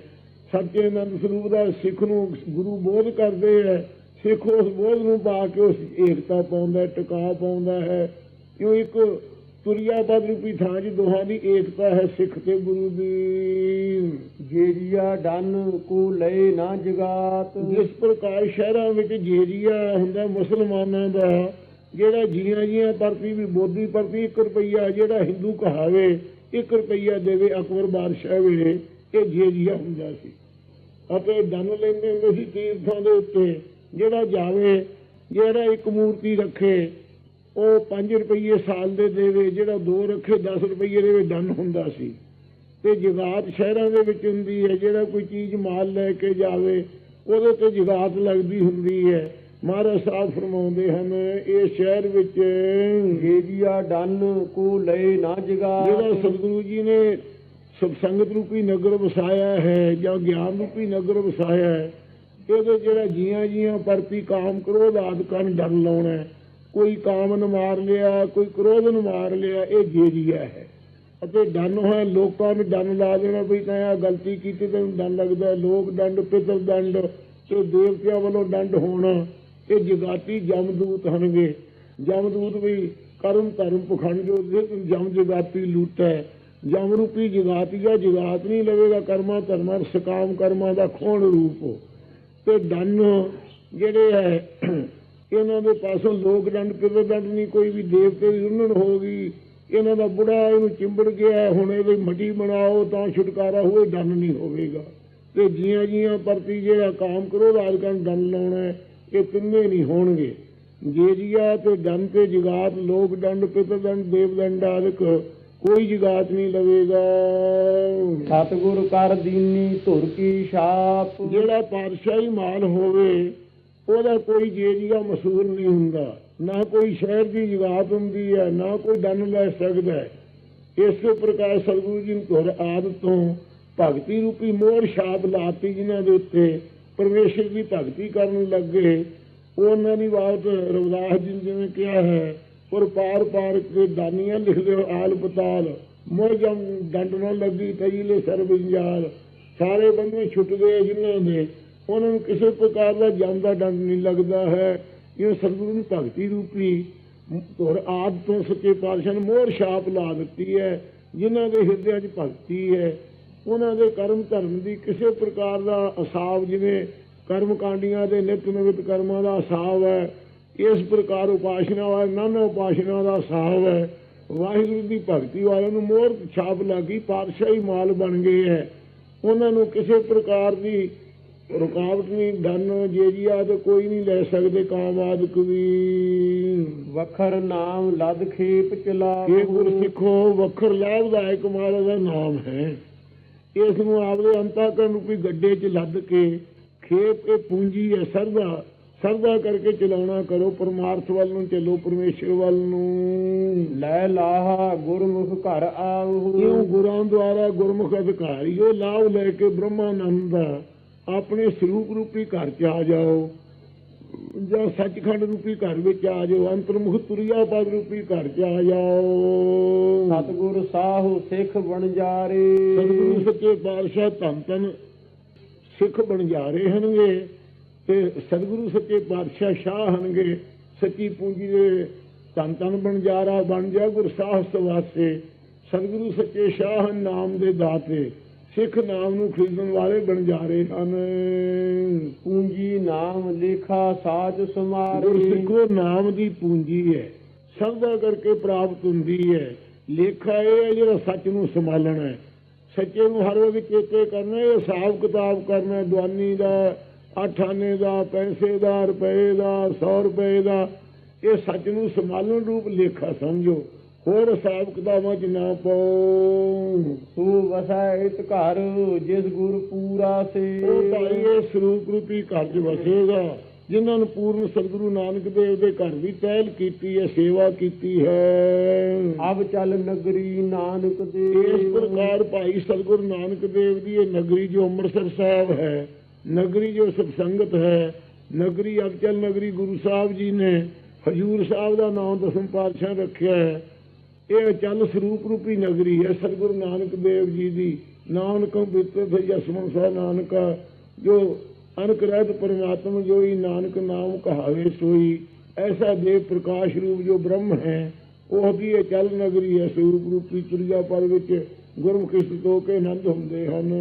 Speaker 2: ਸੱਚੇ ਆਨੰਦ ਸਰੂਪ ਦਾ ਸਿੱਖ ਨੂੰ ਗੁਰੂ ਬੋਧ ਕਰਦੇ ਹੈ। ਸਿੱਖ ਉਸ ਬੋਧ ਨੂੰ ਪਾ ਕੇ ਉਸ ਏਕਤਾ ਪਾਉਂਦਾ ਟਿਕਾ ਪਾਉਂਦਾ ਹੈ। ਕਿਉਂ ਇੱਕ ਤੁਰਿਆ ਪਦ ਰੂਪੀ ਥਾਂ 'ਚ ਦੋਹਾਂ ਦੀ ਏਕਤਾ ਹੈ ਸਿੱਖ ਤੇ ਗੁਰੂ ਦੀ।
Speaker 1: ਜੇਰੀਆ ਡਨ ਕੋ ਲਏ ਨਾ ਜਗਾਤ।
Speaker 2: ਜਿਸ ਪ੍ਰਕਾਰ ਸ਼ਹਿਰਾਂ ਵਿੱਚ ਜੇਰੀਆ ਹੁੰਦਾ ਮੁਸਲਮਾਨਾਂ ਦਾ ਜਿਹੜਾ ਜੀਆਂ ਜੀਆਂ ਪ੍ਰਤੀ ਵੀ ਬੋਧੀ ਪ੍ਰਤੀ 1 ਰੁਪਈਆ ਜਿਹੜਾ ਹਿੰਦੂ ਕਹਾਵੇ 1 ਰੁਪਈਆ ਦੇਵੇ ਅਕਬਰ ਬਾਦਸ਼ਾਹ ਵੇਲੇ ਇਹ ਜੇਰੀਆ ਹੁੰਦਾ ਸੀ। ਅਤੇ ਦਨ ਲੈਂਦੇ ਹੁੰਦੇ ਸੀ ਤੀਰਥਾਂ ਦੇ ਉੱਤੇ ਜਿਹੜਾ ਜਾਵੇ ਜਿਹੜਾ ਇੱਕ ਮੂਰਤੀ ਰੱਖੇ ਉਹ 5 ਰੁਪਏ ਸਾਲ ਦੇ ਦੇਵੇ ਜਿਹੜਾ ਦੋ ਰੱਖੇ 10 ਰੁਪਏ ਦੇਵੇ ਦਨ ਹੁੰਦਾ ਸੀ। ਤੇ ਜਗਾਤ ਸ਼ਹਿਰਾਂ ਦੇ ਵਿੱਚ ਹੁੰਦੀ ਹੈ ਜਿਹੜਾ ਕੋਈ ਚੀਜ਼ ਮਾਲ ਲੈ ਕੇ ਜਾਵੇ ਉਹਦੇ ਤੇ ਜਗਾਤ ਲੱਗਦੀ ਹੁੰਦੀ ਹੈ। ਮਹਾਰਾਜ ਸਾਹਿਬ ਫਰਮਾਉਂਦੇ ਹਨ ਇਹ ਸ਼ਹਿਰ ਵਿੱਚ
Speaker 1: ਜੇਰੀਆ ਡਨ ਕੋ ਲਏ ਨਾ
Speaker 2: ਜਿਹੜਾ
Speaker 1: ਜਗਾਤ
Speaker 2: ਸਤਿਗੁਰੂ ਜੀ ਨੇ ਸਤਸੰਗਤ ਰੂਪੀ ਨਗਰ ਵਸਾਇਆ ਹੈ ਜਾਂ ਗਿਆਨ ਰੂਪੀ ਨਗਰ ਵਸਾਇਆ ਹੈ ਇਹਦੇ ਜਿਹੜਾ ਜੀਆਂ ਜੀਆਂ ਪ੍ਰਤੀ ਕਾਮ ਕ੍ਰੋਧ ਆਦਿ ਕਨ ਡਰ ਲਾਉਣਾ। ਕੋਈ ਕਾਮ ਨੂੰ ਮਾਰ ਲਿਆ, ਕੋਈ ਕ੍ਰੋਧ ਨੂੰ ਮਾਰ ਲਿਆ, ਇਹ ਜੇਰੀਆ ਹੈ। ਅਤੇ ਡੰਨ ਹੋਇਆ, ਲੋਕਾਂ ਨੂੰ ਡੰਨ ਲਾ ਦੇਣਾ ਵੀ ਤਾਂ ਆ ਗਲਤੀ ਕੀਤੀ ਤੈਨੂੰ ਡੰਨ ਲੱਗਦਾ, ਲੋਕ ਦੰਡ ਪਿਤਰ ਦੰਡ ਤੇ ਦੇਵਤਿਆਂ ਵੱਲੋਂ ਦੰਡ ਹੋਣਾ, ਇਹ ਜਗਾਤੀ ਜਮਦੂਤ ਹਨਗੇ ਜਮਦੂਤ ਵੀ ਕਰਮ ਧਰਮ ਪਖੰਡ ਜੋ ਜਮ ਜਗਾਤੀ ਲੂਟੈ ਜਮ ਰੂਪੀ ਜਗਾਤੀ ਦਾ ਜਗਾਤ ਨਹੀਂ ਲਵੇਗਾ, ਕਰਮਾ ਧਰਮਾਂ, ਸਕਾਮ ਕਰਮਾ ਦਾ ਖੋਣ ਰੂਪ। ਤੇ ਦੰਨ ਜਿਹੜੇ ਹੈ ਇਹਨਾਂ ਦੇ ਪਾਸੋਂ ਲੋਕ ਦੰਡ ਪਿਤਰ ਦੰਡ ਨਹੀਂ ਕੋਈ ਵੀ ਦੇਵਤੇ ਦੀ ਉਨਣ ਹੋ ਗਈ। ਇਹਨਾਂ ਦਾ ਬੁੜਾ ਇਹਨੂੰ ਚਿੰਬੜ ਗਿਆ ਹੁਣ ਇਹਦੀ ਮੱਟੀ ਬਣਾਓ ਤਾਂ ਛੁਟਕਾਰਾ ਹੋਏ ਦੰਨ ਨਹੀਂ ਹੋਵੇਗਾ। ਤੇ ਜੀਆਂ ਜੀਆਂ ਪ੍ਰਤੀ ਜਿਹੜਾ ਕਾਮ ਕਰੋ ਰਾਜਕਨ ਦੰਨ ਲਾਉਣਾ ਇਹ ਤਿੰਨੇ ਨਹੀਂ ਹੋਣਗੇ। ਜੇ ਜੀਆ ਤੇ ਦੰਨ ਤੇ ਜਗਾਤ ਲੋਕ ਦੰਡ ਪਿਤਰ ਦੰਡ ਦੇਵ ਦੰਡ ਆਦਿਕ ਕੋਈ ਜਗਾਤ ਨਹੀਂ ਲਵੇਗਾ।
Speaker 1: ਸਤਿਗੁਰ ਕਰ ਦੀਨੀ ਧੁਰ ਕੀ ਛਾਪ।
Speaker 2: ਜਿਹੜਾ ਪਾਤਸ਼ਾਹੀ ਮਾਲ ਹੋਵੇ ਉਹਦਾ ਕੋਈ ਜੇਜੀਆ ਮਸੂਲ ਨਹੀਂ ਹੁੰਦਾ। ਨਾ ਕੋਈ ਸ਼ਹਿਰ ਦੀ ਜਗਾਤ ਹੁੰਦੀ ਹੈ, ਨਾ ਕੋਈ ਦੰਨ ਲੈ ਸਕਦਾ ਹੈ। ਇਸੇ ਪ੍ਰਕਾਰ ਸਤਿਗੁਰੂ ਜੀ ਨੂੰ ਧੁਰ ਆਦਿ ਤੋਂ ਭਗਤੀ ਰੂਪੀ ਮੋਹਰ ਛਾਪ ਲਾਤੀ ਜਿਨ੍ਹਾਂ ਦੇ ਉੱਤੇ ਪਰਮੇਸ਼ਰ ਦੀ ਭਗਤੀ ਕਰਨ ਲੱਗੇ। ਉਹਨਾਂ ਦੀ ਬਾਤ ਰਵਿਦਾਸ ਜੀ ਜਿਵੇਂ ਕਿਹਾ ਹੈ, ਪਰ ਪਾਰ ਪਾਰ ਕੇ ਦਾਨੀਆਂ ਲਿਖ ਲਿਓ ਆਲ ਪਤਾਲ। ਮੋਹ ਜਮ ਦੰਡ ਲੱਗੀ ਤਈਲੇ ਸਰਬ ਜੰਜਾਲ ਸਾਰੇ ਬੰਦੇ ਛੁੱਟ ਗਏ ਜਿਨ੍ਹਾਂ ਦੇ ਉਹਨਾਂ ਨੂੰ ਕਿਸੇ ਪ੍ਰਕਾਰ ਦਾ ਜਮ ਦਾ ਦੰਡ ਨਹੀਂ ਲੱਗਦਾ ਹੈ। ਇਹ ਸਤਿਗੁਰੂ ਨੂੰ ਭਗਤੀ ਰੂਪੀ ਧੁਰ ਆਦ ਤੋਂ ਸੱਚੇ ਪਾਤਸ਼ਾਹ ਨੇ ਮੋਹਰ ਛਾਪ ਲਾ ਦਿੱਤੀ ਹੈ। ਜਿਨ੍ਹਾਂ ਦੇ ਹਿਰਦਿਆਂ 'ਚ ਭਗਤੀ ਹੈ, ਉਹਨਾਂ ਦੇ ਕਰਮ ਧਰਮ ਦੀ ਕਿਸੇ ਪ੍ਰਕਾਰ ਦਾ ਅਸਾਬ ਜਿਵੇਂ ਕਰਮ ਕਾਂਡੀਆਂ ਦੇ ਨਿਤ ਨਵਿਤ ਕਰਮਾਂ ਦਾ ਅਸਾਵ ਹੈ, ਇਸ ਪ੍ਰਕਾਰ ਉਪਾਸ਼ਨਾ ਵਾਲੇ ਨਾਨਾ ਉਪਾਸ਼ਨਾ ਦਾ ਅਸਾਵ ਹੈ। ਵਾਹਿਗੁਰੂ ਦੀ ਭਗਤੀ ਵਾਲਿਆਂ ਨੂੰ ਮੋਹਰ ਛਾਪ ਲੱਗੀ, ਪਾਤਸ਼ਾਹੀ ਮਾਲ ਬਣ ਗਏ ਹੈ। ਉਹਨਾਂ ਨੂੰ ਕਿਸੇ ਪ੍ਰਕਾਰ ਦੀ ਰੁਕਾਵਟ ਨਹੀਂ ਡਨ ਜੇਰੀਆ ਤੇ ਕੋਈ ਨਹੀਂ ਲੈ ਸਕਦੇ ਕਾਮ ਆਦਿਕ ਵੀ।
Speaker 1: ਵਖਰ ਨਾਮ ਲਦ ਖੇਪ ਚਲਾ
Speaker 2: ਇਹ ਗੁਰ ਸਿੱਖੋ ਵਖਰ ਲਾਭਦਾਇਕ ਮਾਲ ਦਾ ਨਾਮ ਹੈ। ਇਸ ਨੂੰ ਆਪਦੇ ਅੰਤਾਕਰਨ ਰੂਪੀ ਗੱਡੇ 'ਚ ਲੱਦ ਕੇ ਖੇਪ ਇਹ ਪੂੰਜੀ ਹੈ ਸਰਦਾ। ਸਰਦਾ ਕਰਕੇ ਚਲਾਉਣਾ ਕਰੋ ਪਰਮਾਰਥ ਵੱਲ ਨੂੰ ਚੱਲੋ ਪਰਮੇਸ਼ਰ ਵੱਲ ਨੂੰ।
Speaker 1: ਲੈ ਲਾਹਾ ਗੁਰਮੁਖ ਘਰ ਆਉ
Speaker 2: ਕਿਉਂ ਗੁਰਾਂ ਦੁਆਰਾ ਗੁਰਮੁਖ ਅਧਿਕਾਰੀ ਉਹ ਲਾਭ ਲੈ ਕੇ ਬ੍ਰਹਮਾਨੰਦ ਦਾ ਆਪਣੇ ਸਰੂਪ ਰੂਪੀ ਘਰ 'ਚ ਆ ਜਾਓ ਜਾਂ ਸੱਚਖੰਡ ਰੂਪੀ ਘਰ ਵਿੱਚ ਆ ਜਾਓ ਅੰਤਰਮੁਖ ਤੁਰਿਆ ਪਦ ਰੂਪੀ ਘਰ ਚ ਆ ਜਾਓ।
Speaker 1: ਸਤਿਗੁਰ ਸਾਹੂ ਸਿੱਖ ਬਣ ਜਾਰੇ।
Speaker 2: ਸਤਿਗੁਰੂ ਸੱਚੇ ਪਾਤਸ਼ਾਹ ਧੰਨ ਧੰਨ ਸਿੱਖ ਬਣ ਜਾ ਰਹੇ ਹਨਗੇ ਤੇ ਸਤਿਗੁਰੂ ਸੱਚੇ ਪਾਤਸ਼ਾਹ ਸ਼ਾਹ ਹਨਗੇ ਸੱਚੀ ਪੂੰਜੀ ਦੇ ਧੰਨ ਧੰਨ ਬਣ ਜਾ ਰਾ ਬਣ ਜਾ ਗੁਰ ਸਾਹਿਬ ਵਾਸਤੇ ਸਤਿਗੁਰੂ ਸੱਚੇ ਸ਼ਾਹ ਹਨ ਨਾਮ ਦੇ ਦਾਤੇ ਸਿੱਖ ਨਾਮ ਨੂੰ ਖਰੀਦਣ ਵਾਲੇ ਬਣ ਜਾ ਰਹੇ ਹਨ।
Speaker 1: ਪੂੰਜੀ ਨਾਮ ਲੇਖਾ
Speaker 2: ਗੁਰ
Speaker 1: ਸਮਾਰੇ।
Speaker 2: ਸਿੱਖੋ ਨਾਮ ਦੀ ਪੂੰਜੀ ਹੈ ਸਭ ਦਾ ਕਰਕੇ ਪ੍ਰਾਪਤ ਹੁੰਦੀ ਹੈ। ਲੇਖਾ ਇਹ ਹੈ ਜਿਹੜਾ ਸੱਚ ਨੂੰ ਸੰਭਾਲਣਾ ਹੈ। ਸੱਚੇ ਨੂੰ ਹਰ ਵੇਲੇ ਚੇਤੇ ਕਰਨਾ ਇਹ ਹਿਸਾਬ ਕਿਤਾਬ ਕਰਨਾ ਦਵਾਨੀ ਦਾ ਅੱਠ ਆਨੇ ਦਾ ਪੈਸੇ ਦਾ ਰੁਪਏ ਦਾ 100 ਰੁਪਏ ਦਾ ਇਹ ਸੱਚ ਨੂੰ ਸੰਭਾਲਣ ਰੂਪ ਲੇਖਾ ਸਮਝੋ। ਹੋਰ ਹਿਸਾਬ ਕਿਤਾਬਾਂ ਚ ਨਾ ਪਾਓ
Speaker 1: ਤੂੰ ਵਸੈ ਇਤ ਘਰ ਜਿਸ ਗੁਰ ਪੂਰਾ ਸੇ।
Speaker 2: ਉਹ ਭਾਈ ਇਹ ਸਰੂਪ ਰੂਪੀ ਘਰ 'ਚ ਵਸੇਗਾ ਜਿਨ੍ਹਾਂ ਨੂੰ ਪੂਰਨ ਸਤਿਗੁਰੂ ਨਾਨਕ ਦੇਵ ਦੇ ਘਰ ਦੀ ਪਹਿਲ ਕੀਤੀ ਹੈ ਸੇਵਾ ਕੀਤੀ ਹੈ।
Speaker 1: ਅਬ ਚੱਲ ਨਗਰੀ ਨਾਨਕ ਦੇ
Speaker 2: ਇਸ ਪ੍ਰਕਾਰ ਭਾਈ ਸਤਿਗੁਰੂ ਨਾਨਕ ਦੇਵ ਦੀ ਇਹ ਨਗਰੀ ਜੋ ਅੰਮ੍ਰਿਤਸਰ ਸਾਹਿਬ ਹੈ ਨਗਰੀ ਜੋ ਸਤਸੰਗਤ ਹੈ ਨਗਰੀ ਅਬਚਲ ਨਗਰੀ ਗੁਰੂ ਸਾਹਿਬ ਜੀ ਨੇ ਹਜੂਰ ਸਾਹਿਬ ਦਾ ਨਾਮ ਦਸਮ ਪਾਤਸ਼ਾਹ ਰੱਖਿਆ ਹੈ। ਇਹ ਅਚਲ ਸਰੂਪ ਰੂਪੀ ਨਗਰੀ ਹੈ, ਸਤਿਗੁਰੂ ਨਾਨਕ ਦੇਵ ਜੀ ਦੀ। ਨਾਨਕ ਬਿਰਤੇ ਜਸਮਨ ਸਾ ਨਾਨਕਾ, ਜੋ ਅਨਕ ਰਹਿਤ ਪਰਮਾਤਮਾ, ਜੋ ਨਾਨਕ ਨਾਮ ਕਹਾਵੇ ਸੋਈ। ਐਸਾ ਦੇਵ ਪ੍ਰਕਾਸ਼ ਰੂਪ ਜੋ ਬ੍ਰਹਮ ਹੈ, ਉਹ ਦੀ ਅਚਲ ਨਗਰੀ ਹੈ, ਸਰੂਪ ਰੂਪੀ ਤੁਰਿਆ ਪਰ ਵਿੱਚ ਗੁਰਮੁਖੀ ਸਤੋ ਕੇ ਆਨੰਦ ਹੁੰਦੇ ਹਨ।